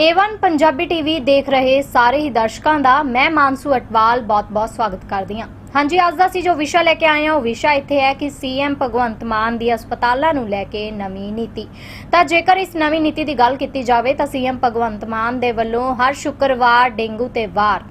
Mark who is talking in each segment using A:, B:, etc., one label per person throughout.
A: Avon Punjabi TV ਦੇਖ ਰਹੇ ਸਾਰੇ ਹੀ ਦਰਸ਼ਕਾਂ ਦਾ ਮੈਂ ਮਾਨਸੂ ਅਟਵਾਲ ਬਹੁਤ-ਬਹੁਤ ਸਵਾਗਤ ਕਰਦੀ ਹਾਂ। ਹਾਂਜੀ, ਅੱਜ ਦਾ ਅਸੀਂ ਜੋ ਵਿਸ਼ਾ ਲੈ ਕੇ ਆਏ ਹਾਂ, ਉਹ ਵਿਸ਼ਾ ਇੱਥੇ ਹੈ ਕਿ ਸੀਐਮ ਭਗਵੰਤ ਮਾਨ ਦੀ ਹਸਪਤਾਲਾਂ ਨੂੰ ਲੈ ਕੇ ਨਵੀਂ ਨੀਤੀ। ਤਾਂ ਜੇਕਰ ਇਸ ਨਵੀਂ ਨੀਤੀ ਦੀ ਗੱਲ ਕੀਤੀ ਜਾਵੇ ਤਾਂ ਸੀਐਮ ਭਗਵੰਤ ਮਾਨ ਦੇ ਵੱਲੋਂ ਹਰ ਸ਼ੁੱਕਰਵਾਰ, ਡੇਂਗੂ ਤੇ ਵਾਰ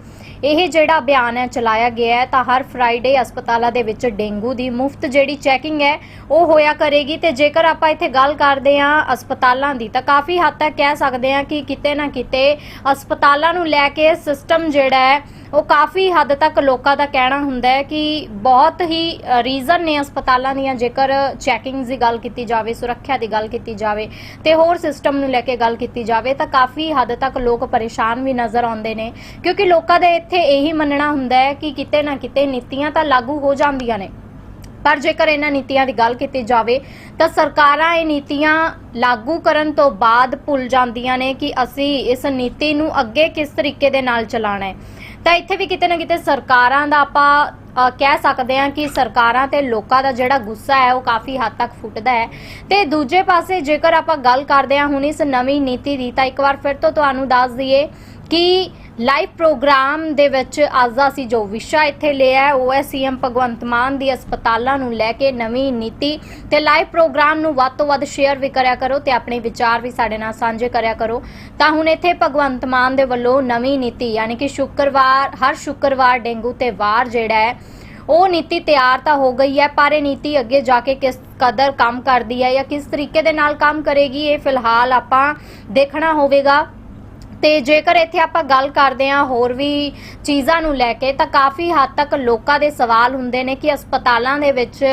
A: ਇਹ ਜਿਹੜਾ ਅਭਿਆਨ ਹੈ, ਚਲਾਇਆ ਗਿਆ ਹੈ, ਤਾਂ ਹਰ ਫਰਾਈਡੇ ਹਸਪਤਾਲਾਂ ਦੇ ਵਿੱਚ ਡੇਂਗੂ ਦੀ ਮੁਫਤ ਜਿਹੜੀ ਚੈਕਿੰਗ ਹੈ, ਉਹ ਹੋਇਆ ਕਰੇਗੀ। ਤੇ ਜੇਕਰ ਆਪਾਂ ਇੱਥੇ ਗੱਲ ਕਰਦੇ ਹਾਂ ਹਸਪਤਾਲਾਂ ਦੀ, ਤਾਂ ਕਾਫੀ ਹੱਦ ਤੱਕ ਕਹਿ ਸਕਦੇ ਹਾਂ ਕਿ ਕਿਤੇ ਨਾ ਕਿਤੇ ਹਸਪਤਾਲਾਂ ਨੂੰ ਲੈ ਕੇ ਸਿਸਟਮ ਜਿਹੜਾ ਹੈ, ਉਹ ਕਾਫੀ ਹੱਦ ਤੱਕ ਲੋਕਾਂ ਦਾ ਕਹਿਣਾ ਹੁੰਦਾ ਹੈ ਕਿ ਬਹੁਤ ਹੀ ਰੀਜ਼ਨ ਨੇ ਹਸਪਤਾਲਾਂ ਦੀਆਂ, ਜੇਕਰ ਚੈਕਿੰਗਸ ਦੀ ਗੱਲ ਕੀਤੀ ਜਾਵੇ, ਸੁਰੱਖਿਆ ਦੀ ਗੱਲ ਕੀਤੀ ਜਾਵੇ, ਤੇ ਹੋਰ ਸਿਸਟਮ ਨੂੰ ਲੈ ਕੇ ਗੱਲ ਕੀਤੀ ਜਾਵੇ, ਤਾਂ ਕਾਫੀ ਹੱਦ ਤੱਕ ਲੋਕ ਪਰੇਸ਼ਾਨ ਵੀ ਨਜ਼ਰ ਆਉਂਦੇ ਨੇ। ਕਿਉਂਕਿ ਲੋਕਾਂ ਦੇ ਇੱਥੇ ਇਹੀ ਮੰਨਣਾ ਹੁੰਦਾ ਹੈ ਕਿ ਕਿਤੇ ਨਾ ਕਿਤੇ ਨੀਤੀਆਂ ਤਾਂ ਲਾਗੂ ਹੋ ਜਾਂਦੀਆਂ ਨੇ। ਪਰ ਜੇਕਰ ਇਹਨਾਂ ਨੀਤੀਆਂ ਦੀ ਗੱਲ ਕੀਤੀ ਜਾਵੇ, ਤਾਂ ਸਰਕਾਰਾਂ ਇਹ ਨੀਤੀਆਂ ਲਾਗੂ ਕਰਨ ਤੋਂ ਬਾਅਦ ਭੁੱਲ ਜਾਂਦੀਆਂ ਨੇ ਕਿ ਅਸੀਂ ਇਸ ਨੀਤੀ ਨੂੰ ਅੱਗੇ ਕਿਸ ਤਰੀਕੇ ਦੇ ਨਾਲ ਚਲਾਣਾ ਹੈ। ਤਾਂ ਇੱਥੇ ਵੀ ਕਿਤੇ ਨਾ ਕਿਤੇ ਸਰਕਾਰਾਂ ਦਾ ਆਪਾਂ ਕਹਿ ਸਕਦੇ ਹਾਂ ਕਿ ਸਰਕਾਰਾਂ ਤੇ ਲੋਕਾਂ ਦਾ ਜਿਹੜਾ ਗੁੱਸਾ ਹੈ, ਉਹ ਕਾਫੀ ਹੱਦ ਤੱਕ ਫੁੱਟਦਾ ਹੈ। ਤੇ ਦੂਜੇ ਪਾਸੇ ਜੇਕਰ ਆਪਾਂ ਗੱਲ ਕਰਦੇ ਹਾਂ ਹੁਣ ਇਸ ਨਵੀਂ ਨੀਤੀ ਦੀ, ਤਾਂ ਇੱਕ ਵਾਰ ਫਿਰ ਤੋਂ ਤੁਹਾਨੂੰ ਦੱਸ ਦਈਏ ਕਿ ਲਾਈਵ ਪ੍ਰੋਗਰਾਮ ਦੇ ਵਿੱਚ ਅੱਜ ਦਾ ਅਸੀਂ ਜੋ ਵਿਸ਼ਾ ਇੱਥੇ ਲਿਆ ਹੈ ਉਹ ਹੈ ਸੀਐਮ ਭਗਵੰਤ ਮਾਨ ਦੀ ਹਸਪਤਾਲਾਂ ਨੂੰ ਲੈ ਕੇ ਨਵੀਂ ਨੀਤੀ। ਤੇ ਲਾਈਵ ਪ੍ਰੋਗਰਾਮ ਨੂੰ ਵੱਧ ਤੋਂ ਵੱਧ ਸ਼ੇਅਰ ਵੀ ਕਰਿਆ ਕਰੋ ਤੇ ਆਪਣੇ ਵਿਚਾਰ ਵੀ ਸਾਡੇ ਨਾਲ ਸਾਂਝੇ ਕਰਿਆ ਕਰੋ। ਤਾਂ ਹੁਣ ਇੱਥੇ ਭਗਵੰਤ ਮਾਨ ਦੇ ਵੱਲੋਂ ਨਵੀਂ ਨੀਤੀ, ਯਾਨੀ ਕਿ ਸ਼ੁੱਕਰਵਾਰ, ਹਰ ਸ਼ੁੱਕਰਵਾਰ ਡੇਂਗੂ ਤੇ ਵਾਰ ਜਿਹੜਾ ਹੈ, ਉਹ ਨੀਤੀ ਤਿਆਰ ਤਾਂ ਹੋ ਗਈ ਹੈ, ਪਰ ਇਹ ਨੀਤੀ ਅੱਗੇ ਜਾ ਕੇ ਕਿਸ ਕਦਰ ਕੰਮ ਕਰਦੀ ਹੈ ਜਾਂ ਕਿਸ ਤਰੀਕੇ ਦੇ ਨਾਲ ਕੰਮ ਕਰੇਗੀ, ਇਹ ਫਿਲਹਾਲ ਆਪਾਂ ਦੇਖਣਾ ਹੋਵੇਗਾ। ਤੇ ਜੇਕਰ ਇੱਥੇ ਆਪਾਂ ਗੱਲ ਕਰਦੇ ਹਾਂ ਹੋਰ ਵੀ ਚੀਜ਼ਾਂ ਨੂੰ ਲੈ ਕੇ, ਤਾਂ ਕਾਫੀ ਹੱਦ ਤੱਕ ਲੋਕਾਂ ਦੇ ਸਵਾਲ ਹੁੰਦੇ ਨੇ ਕਿ ਹਸਪਤਾਲਾਂ ਦੇ ਵਿੱਚ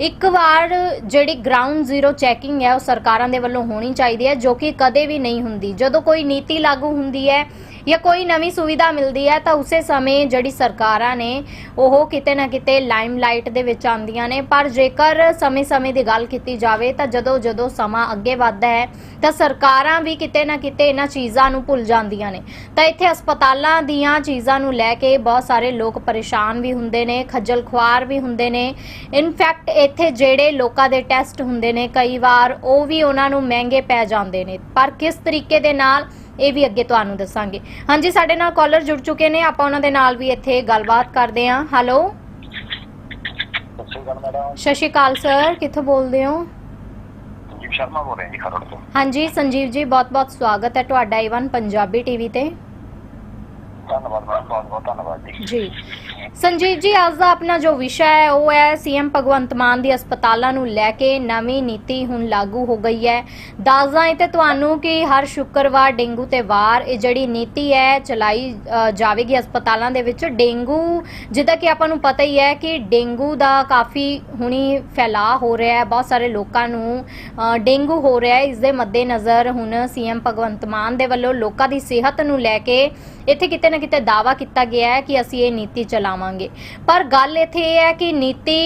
A: ਇੱਕ ਵਾਰ ਜਿਹੜੀ ਗਰਾਊਂਡ ਜ਼ੀਰੋ ਚੈਕਿੰਗ ਹੈ ਉਹ ਸਰਕਾਰਾਂ ਦੇ ਵੱਲੋਂ ਹੋਣੀ ਚਾਹੀਦੀ ਹੈ, ਜੋ ਕਿ ਕਦੇ ਵੀ ਨਹੀਂ ਹੁੰਦੀ। ਜਦੋਂ ਕੋਈ ਨੀਤੀ ਲਾਗੂ ਹੁੰਦੀ ਹੈ ਜਾਂ ਕੋਈ ਨਵੀਂ ਸੁਵਿਧਾ ਮਿਲਦੀ ਹੈ ਤਾਂ ਉਸੇ ਸਮੇਂ ਜਿਹੜੀ ਸਰਕਾਰਾਂ ਨੇ ਉਹ ਕਿਤੇ ਨਾ ਕਿਤੇ ਲਾਈਮਲਾਈਟ ਦੇ ਵਿੱਚ ਆਉਂਦੀਆਂ ਨੇ। ਪਰ ਜੇਕਰ ਸਮੇਂ-ਸਮੇਂ ਦੀ ਗੱਲ ਕੀਤੀ ਜਾਵੇ ਤਾਂ ਜਦੋਂ ਜਦੋਂ ਸਮਾਂ ਅੱਗੇ ਵੱਧਦਾ ਹੈ ਤਾਂ ਸਰਕਾਰਾਂ ਵੀ ਕਿਤੇ ਨਾ ਕਿਤੇ ਇਹਨਾਂ ਚੀਜ਼ਾਂ ਨੂੰ ਭੁੱਲ ਜਾਂਦੀਆਂ ਨੇ। ਤਾਂ ਇੱਥੇ ਹਸਪਤਾਲਾਂ ਦੀਆਂ ਚੀਜ਼ਾਂ ਨੂੰ ਲੈ ਕੇ ਬਹੁਤ ਸਾਰੇ ਲੋਕ ਪਰੇਸ਼ਾਨ ਵੀ ਹੁੰਦੇ ਨੇ, ਖੱਜਲ ਖੁਆਰ ਵੀ ਹੁੰਦੇ ਨੇ। ਇਨਫੈਕਟ ਇੱਥੇ ਜਿਹੜੇ ਲੋਕਾਂ ਦੇ ਟੈਸਟ ਹੁੰਦੇ ਨੇ ਕਈ ਵਾਰ ਉਹ ਵੀ ਉਹਨਾਂ ਨੂੰ ਮਹਿੰਗੇ ਪੈ ਜਾਂਦੇ ਨੇ। ਪਰ ਕਿਸ ਤਰੀਕੇ ਦੇ ਨਾਲ ਇਹ ਵੀ ਅੱਗੇ ਤੁਹਾਨੂੰ ਦੱਸਾਂਗੇ। ਹਾਂਜੀ ਸਾਡੇ ਨਾਲ ਕਾਲਰ ਜੁੜ ਚੁੱਕੇ ਨੇ। ਆਪਾਂ ਉਹਨਾਂ ਦੇ ਨਾਲ ਵੀ ਇੱਥੇ ਗੱਲਬਾਤ ਕਰਦੇ ਹਾਂ। ਹੈਲੋ
B: ਸਤਿ ਸ਼੍ਰੀ ਅਕਾਲ
A: ਸ਼੍ਰੀ ਕਿੱਥੋਂ ਬੋਲਦੇ ਹੋ?
B: ਸੰਜੀਵ ਸ਼ਰਮਾ ਬੋਲ ਰਿਹਾ ਜੀ ਖਰੜ ਤੋਂ।
A: ਹਾਂਜੀ ਸੰਜੀਵ ਜੀ ਬਹੁਤ-ਬਹੁਤ ਸਵਾਗਤ ਹੈ ਤੁਹਾਡਾ ਈਵਨ ਪੰਜਾਬੀ ਟੀਵੀ ਤੇ।
B: ਧੰਨਵਾਦ ਬਹੁਤ ਬਹੁਤ ਧੰਨਵਾਦ ਜੀ।
A: ਜੀ। ਸੰਜੀਵ ਜੀ, ਅੱਜ ਦਾ ਆਪਣਾ ਜੋ ਵਿਸ਼ਾ ਹੈ, ਉਹ ਹੈ ਸੀਐਮ ਭਗਵੰਤ ਮਾਨ ਦੀ ਹਸਪਤਾਲਾਂ ਨੂੰ ਲੈ ਕੇ ਨਵੀਂ ਨੀਤੀ ਹੁਣ ਲਾਗੂ ਹੋ ਗਈ ਹੈ। ਦੱਸਦਾ ਹੈ ਤੇ ਤੁਹਾਨੂੰ ਕਿ ਹਰ ਸ਼ੁੱਕਰਵਾਰ ਡੇਂਗੂ ਤੇ ਵਾਰ ਇਹ ਜਿਹੜੀ ਨੀਤੀ ਹੈ, ਚਲਾਈ ਜਾਵੇਗੀ ਹਸਪਤਾਲਾਂ ਦੇ ਵਿੱਚ। ਡੇਂਗੂ, ਜਿੱਦਾਂ ਕਿ ਆਪਾਂ ਨੂੰ ਪਤਾ ਹੀ ਹੈ ਕਿ ਡੇਂਗੂ ਦਾ ਕਾਫੀ ਹੁਣੀ ਫੈਲਾਅ ਹੋ ਰਿਹਾ ਹੈ, ਬਹੁਤ ਸਾਰੇ ਲੋਕਾਂ ਨੂੰ ਡੇਂਗੂ ਹੋ ਰਿਹਾ ਹੈ। ਇਸ ਦੇ ਮੱਦੇਨਜ਼ਰ ਹੁਣ ਸੀਐਮ ਭਗਵੰਤ ਮਾਨ ਦੇ ਵੱਲੋਂ ਲੋਕਾਂ ਦੀ ਸਿਹਤ ਨੂੰ ਲੈ ਕੇ ਇੱਥੇ ਕਿਤੇ ਨਾ ਕਿਤੇ ਦਾਵਾ ਕੀਤਾ ਗਿਆ ਹੈ ਕਿ ਅਸੀਂ ਇਹ ਨੀਤੀ ਚਲਾਵਾਂਗੇ। ਪਰ ਗੱਲ ਇੱਥੇ ਇਹ ਹੈ ਕਿ ਨੀਤੀ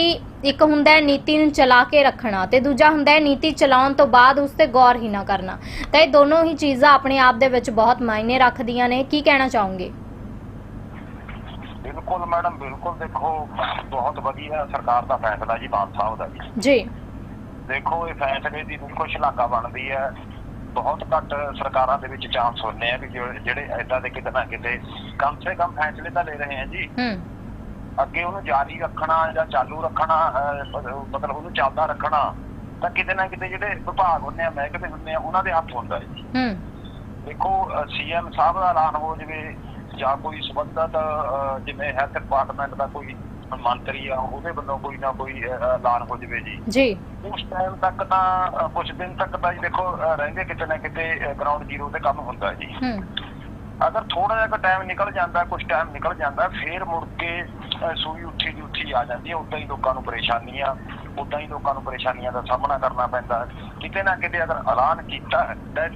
A: ਇੱਕ ਹੁੰਦਾ ਹੈ ਨੀਤੀ ਨੂੰ ਚਲਾ ਕੇ ਰੱਖਣਾ ਤੇ ਦੂਜਾ ਹੁੰਦਾ ਹੈ ਨੀਤੀ ਚਲਾਉਣ ਤੋਂ ਬਾਅਦ ਉਸ ਤੇ ਗੌਰ ਹੀ ਨਾ ਕਰਨਾ। ਤਾਂ ਇਹ ਦੋਨੋਂ ਹੀ ਚੀਜ਼ਾਂ ਆਪਣੇ ਆਪ ਦੇ ਵਿੱਚ ਬਹੁਤ ਮਾਇਨੇ ਰੱਖਦੀਆਂ ਨੇ। ਕੀ ਕਹਿਣਾ ਚਾਹੋਗੇ?
B: ਬਿਲਕੁਲ ਮੈਡਮ ਬਿਲਕੁਲ ਦੇਖੋ ਬਹੁਤ ਵਧੀਆ ਸਰਕਾਰ ਦਾ ਫੈਸਲਾ ਜੀ ਮਾਨ ਸਾਹਿਬ ਦਾ ਜੀ।
A: ਜੀ।
B: ਦੇਖੋ ਇਹ ਫੈਸਲੇ ਦੀ ਬਿਲਕੁਲ ਸ਼ਲਾਘਾ ਬਣਦੀ ਹੈ। ਬਹੁਤ ਘੱਟ ਸਰਕਾਰਾਂ ਦੇ ਵਿੱਚ ਚਾਂਸ ਹੁੰਦੇ ਆ ਜੋ- ਜਿਹੜੇ ਐਦਾਂ ਦੇ ਕਿਤੇ ਨਾ ਕਿਤੇ ਕਮ ਸੇ ਕਮ ਫੈਸਲੇ ਤਾਂ ਲੈ ਰਹੇ ਆ ਜੀ।
A: ਹੂੰ।
B: ਅੱਗੇ ਉਹਨੂੰ ਜਾਰੀ ਰੱਖਣਾ ਜਾਂ ਚਾਲੂ ਰੱਖਣਾ ਮਤਲਬ ਉਹਨੂੰ ਚੱਲਦਾ ਰੱਖਣਾ ਤਾਂ ਕਿਤੇ ਨਾ ਕਿਤੇ ਜਿਹੜੇ ਵਿਭਾਗ ਹੁੰਦੇ ਆ ਮਹਿਕਮੇ ਹੁੰਦੇ ਆ ਉਹਨਾਂ ਦੇ ਹੱਥ ਹੁੰਦਾ ਹੈ ਦੇਖੋ ਸੀਐਮ ਸਾਹਿਬ ਦਾ ਐਲਾਨ ਹੋ ਜਵੇ ਜਾਂ ਕੋਈ ਸੰਬੰਧਤ ਜਿਵੇਂ ਹੈਲਥ ਡਿਪਾਰਟਮੈਂਟ ਦਾ ਕੋਈ ਮੰਤਰੀ ਆ ਉਹਦੇ ਵੱਲੋਂ ਕੋਈ ਨਾ ਕੋਈ ਐਲਾਨ ਹੋ ਜਵੇ ਜੀ।
A: ਜੀ।
B: ਉਸ ਟਾਈਮ ਤੱਕ ਤਾਂ ਕੁਝ ਦਿਨ ਤੱਕ ਤਾਂ ਜੀ ਦੇਖੋ ਰਹਿੰਦੇ ਕਿਤੇ ਨਾ ਕਿਤੇ ਗਰਾਊਂਡ ਜ਼ੀਰੋ ਤੇ ਕੰਮ ਹੁੰਦਾ ਜੀ। ਅਗਰ ਥੋੜਾ ਜਿਹਾ ਟਾਈਮ ਨਿਕਲ ਜਾਂਦਾ ਕੁਝ ਟਾਈਮ ਨਿਕਲ ਜਾਂਦਾ ਫਿਰ ਮੁੜ ਕੇ ਸੂਈ ਉੱਠੀ ਦੀ ਉੱਠੀ ਆ ਜਾਂਦੀ ਹੈ। ਉਦਾਂ ਹੀ ਲੋਕਾਂ ਨੂੰ ਪਰੇਸ਼ਾਨੀਆਂ ਉਦਾਂ ਹੀ ਲੋਕਾਂ ਨੂੰ ਪਰੇਸ਼ਾਨੀਆਂ ਦਾ ਸਾਹਮਣਾ ਕਰਨਾ ਪੈਂਦਾ। ਕਿਤੇ ਨਾ ਕਿਤੇ ਅਗਰ ਐਲਾਨ ਕੀਤਾ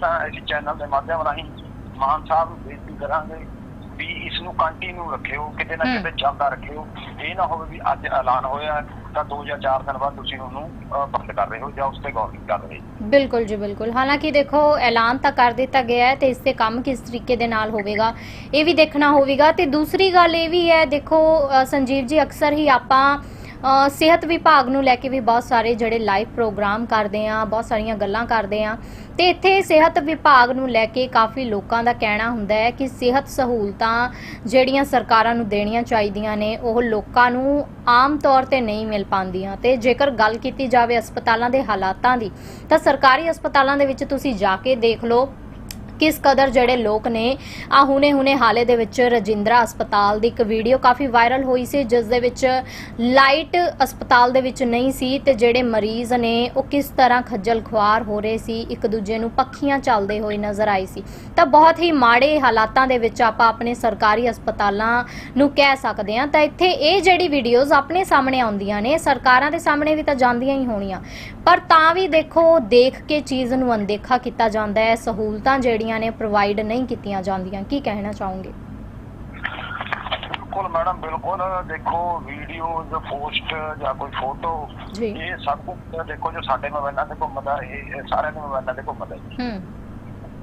B: ਤਾਂ ਅਸੀਂ ਚੈਨਲ ਦੇ ਮਾਧਿਅਮ ਰਾਹੀਂ ਮਾਨ ਸਾਹਿਬ ਨੂੰ ਬੇਨਤੀ ਕਰਾਂਗੇ ਵੀ ਇਸ ਨੂੰ ਕੰਟੀਨਿਊ ਰੱਖਿਓ ਕਿਤੇ ਨਾ। ਕਿਤੇ ਚੱਲਦਾ ਰੱਖਿਓ। ਇਹ ਨਾ ਹੋਵੇ ਵੀ ਅੱਜ ਐਲਾਨ ਹੋਇਆ ਤਾਂ 2 ਜਾਂ 4 ਦਿਨ ਬਾਅਦ ਤੁਸੀਂ ਉਹਨੂੰ ਬੰਦ ਕਰ ਰਹੇ ਹੋ ਜਾਂ ਉਸ ਤੇ ਗੌਰ ਨਹੀਂ ਕਰ ਰਹੇ।
A: ਬਿਲਕੁਲ ਜੀ ਬਿਲਕੁਲ। ਹਾਲਾਂਕਿ ਦੇਖੋ ਐਲਾਨ ਤਾਂ ਕਰ ਦਿੱਤਾ ਗਿਆ ਹੈ ਤੇ ਇਸ ਤੇ ਕੰਮ ਕਿਸ ਤਰੀਕੇ ਦੇ ਨਾਲ ਹੋਵੇਗਾ ਇਹ ਵੀ ਦੇਖਣਾ ਹੋਵੇਗਾ। ਤੇ ਦੂਸਰੀ ਗੱਲ ਇਹ ਵੀ ਹੈ ਦੇਖੋ ਸੰਜੀਵ ਜੀ ਅਕਸਰ ਹੀ ਆਪਾਂ ਸਿਹਤ ਵਿਭਾਗ ਨੂੰ ਲੈ ਕੇ ਵੀ ਬਹੁਤ ਸਾਰੇ ਜਿਹੜੇ ਲਾਈਵ ਪ੍ਰੋਗਰਾਮ ਕਰਦੇ ਆ, ਬਹੁਤ ਸਾਰੀਆਂ ਗੱਲਾਂ ਕਰਦੇ ਆ। ਤੇ ਇੱਥੇ ਸਿਹਤ ਵਿਭਾਗ ਨੂੰ ਲੈ ਕੇ ਕਾਫੀ ਲੋਕਾਂ ਦਾ ਕਹਿਣਾ ਹੁੰਦਾ ਹੈ ਕਿ ਸਿਹਤ ਸਹੂਲਤਾਂ ਜਿਹੜੀਆਂ ਸਰਕਾਰਾਂ ਨੂੰ ਦੇਣੀਆਂ ਚਾਹੀਦੀਆਂ ਨੇ, ਉਹ ਲੋਕਾਂ ਨੂੰ ਆਮ ਤੌਰ ਤੇ ਨਹੀਂ ਮਿਲ ਪਾਉਂਦੀਆਂ। ਤੇ ਜੇਕਰ ਗੱਲ ਕੀਤੀ ਜਾਵੇ ਹਸਪਤਾਲਾਂ ਦੇ ਹਾਲਾਤਾਂ ਦੀ, ਤਾਂ ਸਰਕਾਰੀ ਹਸਪਤਾਲਾਂ ਦੇ ਵਿੱਚ ਤੁਸੀਂ ਜਾ ਕੇ ਦੇਖ ਲਓ ਕਿਸ ਕਦਰ ਜਿਹੜੇ ਲੋਕ ਨੇ, ਆ ਹੁਣੇ ਹੁਣੇ ਹਾਲੇ ਦੇ ਵਿੱਚ ਰਜਿੰਦਰਾ ਹਸਪਤਾਲ ਦੀ ਇੱਕ ਵੀਡੀਓ ਕਾਫੀ ਵਾਇਰਲ ਹੋਈ ਸੀ, ਜਿਸ ਦੇ ਵਿੱਚ ਲਾਈਟ ਹਸਪਤਾਲ ਦੇ ਵਿੱਚ ਨਹੀਂ ਸੀ ਤੇ ਜਿਹੜੇ ਮਰੀਜ਼ ਨੇ, ਉਹ ਕਿਸ ਤਰ੍ਹਾਂ ਖੱਜਲ ਖੁਆਰ ਹੋ ਰਹੇ ਸੀ, ਇੱਕ ਦੂਜੇ ਨੂੰ ਪੱਖੀਆਂ ਚੱਲਦੇ ਹੋਏ ਨਜ਼ਰ ਆਈ ਸੀ। ਤਾਂ ਬਹੁਤ ਹੀ ਮਾੜੇ ਹਾਲਾਤਾਂ ਦੇ ਵਿੱਚ ਆਪਾਂ ਆਪਣੇ ਸਰਕਾਰੀ ਹਸਪਤਾਲਾਂ ਨੂੰ ਕਹਿ ਸਕਦੇ ਹਾਂ। ਤਾਂ ਇੱਥੇ ਇਹ ਜਿਹੜੀ ਵੀਡੀਓਜ਼ ਆਪਣੇ ਸਾਹਮਣੇ ਆਉਂਦੀਆਂ ਨੇ, ਸਰਕਾਰਾਂ ਦੇ ਸਾਹਮਣੇ ਵੀ ਤਾਂ ਜਾਂਦੀਆਂ ਹੀ ਹੋਣੀਆਂ। ਪਰ ਤਾਂ ਵੀ ਦੇਖੋ, ਦੇਖ ਕੇ ਚੀਜ਼ ਨੂੰ ਅਣਦੇਖਾ ਕੀਤਾ ਜਾਂਦਾ ਹੈ, ਸਹੂਲਤਾਂ ਜਿਹੜੀ ਜਿਹੜੀਆਂ ਨੇ ਪ੍ਰੋਵਾਈਡ ਨਹੀਂ ਕੀਤੀਆਂ ਜਾਂਦੀਆਂ ਕੀ ਕਹਿਣਾ ਚਾਹੋਗੇ?
B: ਬਿਲਕੁਲ ਮੈਡਮ ਬਿਲਕੁਲ। ਦੇਖੋ ਵੀਡੀਓਜ਼ ਪੋਸਟ ਜਾਂ ਕੋਈ ਫੋਟੋ
A: ਜੀ।
B: ਇਹ ਸਭ ਕੁਝ ਦੇਖੋ ਜੋ ਸਾਡੇ ਮੋਬਾਈਲਾਂ ਤੇ ਘੁੰਮਦਾ ਇਹ ਇਹ ਸਾਰਿਆਂ ਦੇ ਮੋਬਾਈਲਾਂ ਤੇ ਘੁੰਮਦਾ ਜੀ।
A: ਹੂੰ।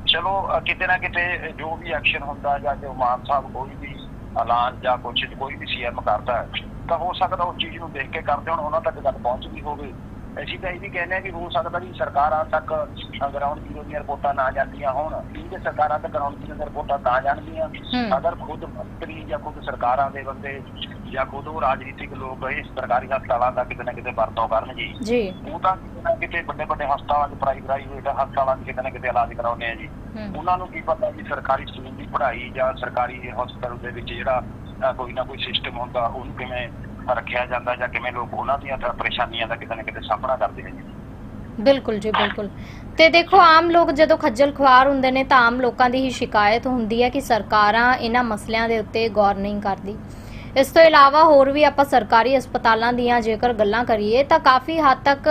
B: ਚਲੋ ਅ, ਕਿਤੇ ਨਾ ਕਿਤੇ ਜੋ ਵੀ ਐਕਸ਼ਨ ਹੁੰਦਾ ਜਾਂ ਜੋ ਮਾਨ ਸਾਹਿਬ ਕੋਈ ਵੀ ਐਲਾਨ ਜਾਂ ਕੁਛ ਕੋਈ ਵੀ ਸੀਐਮ ਕਰਦਾ ਹੈ, ਤਾਂ ਹੋ ਸਕਦਾ ਉਸ ਚੀਜ਼ ਨੂੰ ਦੇਖ ਕੇ ਕਰਦੇ ਹੁਣ ਉਹਨਾਂ ਤੱਕ ਗੱਲ ਪਹੁੰਚਦੀ ਹੋਵੇ। ਅਸੀਂ ਤਾਂ ਇਹ ਵੀ ਕਹਿੰਦੇ ਹਾਂ ਕਿ ਹੋ ਸਕਦਾ ਵੀ ਸਰਕਾਰਾਂ ਤੱਕ ਗਰਾਊਂਡ ਜ਼ੀਰੋ ਦੀਆਂ ਰਿਪੋਰਟਾਂ ਨਾ ਜਾਂਦੀਆਂ ਹੋਣ। ਠੀਕ ਹੈ ਸਰਕਾਰਾਂ ਤੱਕ ਗਰਾਊਂਡ ਜ਼ੀਰੋ ਦੀਆਂ ਰਿਪੋਰਟਾਂ ਤਾਂ ਜਾਣਗੀਆਂ। ਅਗਰ ਖੁਦ ਮੰਤਰੀ ਜਾਂ ਖੁਦ ਸਰਕਾਰਾਂ ਦੇ ਬੰਦੇ ਜਾਂ ਖੁਦ ਉਹ ਰਾਜਨੀਤਿਕ ਲੋਕ ਇਸ ਸਰਕਾਰੀ ਹਸਪਤਾਲਾਂ ਦਾ ਕਿਤੇ ਨਾ ਕਿਤੇ ਵਰਤੋਂ ਕਰਨ ਜੀ।
A: ਜੀ।
B: ਉਹ ਤਾਂ ਕਿਤੇ ਨਾ ਕਿਤੇ ਵੱਡੇ ਵੱਡੇ ਹਸਪਤਾਲਾਂ 'ਚ ਪ੍ਰਾਈਵੇਟ ਪ੍ਰਾਈਵੇਟ ਹਸਪਤਾਲਾਂ 'ਚ ਕਿਤੇ ਨਾ ਕਿਤੇ ਇਲਾਜ ਕਰਾਉਂਦੇ ਆ ਜੀ। ਉਹਨਾਂ ਨੂੰ ਕੀ ਪਤਾ ਵੀ ਸਰਕਾਰੀ ਸਕੂਲ ਦੀ ਪੜ੍ਹਾਈ ਜਾਂ ਸਰਕਾਰੀ ਹਸਪਤਾਲ ਦੇ ਵਿੱਚ ਜਿਹੜਾ ਕੋਈ ਨਾ ਕੋਈ ਸਿਸਟਮ ਹੁੰਦਾ ਉਹਨੂੰ ਕਿਵੇਂ ਰੱਖਿਆ ਜਾਂਦਾ ਜਾਂ ਕਿਵੇਂ ਲੋਕ ਉਹਨਾਂ ਦੀਆਂ ਪਰੇਸ਼ਾਨੀਆਂ ਦਾ ਕਿਤੇ ਨਾ ਕਿਤੇ ਸਾਹਮਣਾ ਕਰਦੇ ਨੇ
A: ਬਿਲਕੁਲ ਜੀ, ਬਿਲਕੁਲ। ਤੇ ਦੇਖੋ, ਆਮ ਲੋਕ ਜਦੋਂ ਖੱਜਲ ਖੁਆਰ ਹੁੰਦੇ ਨੇ ਤਾਂ ਆਮ ਲੋਕਾਂ ਦੀ ਹੀ ਸ਼ਿਕਾਇਤ ਹੁੰਦੀ ਹੈ ਕਿ ਸਰਕਾਰਾਂ ਇਹਨਾਂ ਮਸਲਿਆਂ ਦੇ ਉੱਤੇ ਗੌਰ ਨਹੀਂ ਕਰਦੀ। ਇਸ ਤੋਂ ਇਲਾਵਾ ਹੋਰ ਵੀ ਆਪਾਂ ਸਰਕਾਰੀ ਹਸਪਤਾਲਾਂ ਦੀਆਂ ਜੇਕਰ ਗੱਲਾਂ ਕਰੀਏ ਤਾਂ ਕਾਫੀ ਹੱਦ ਤੱਕ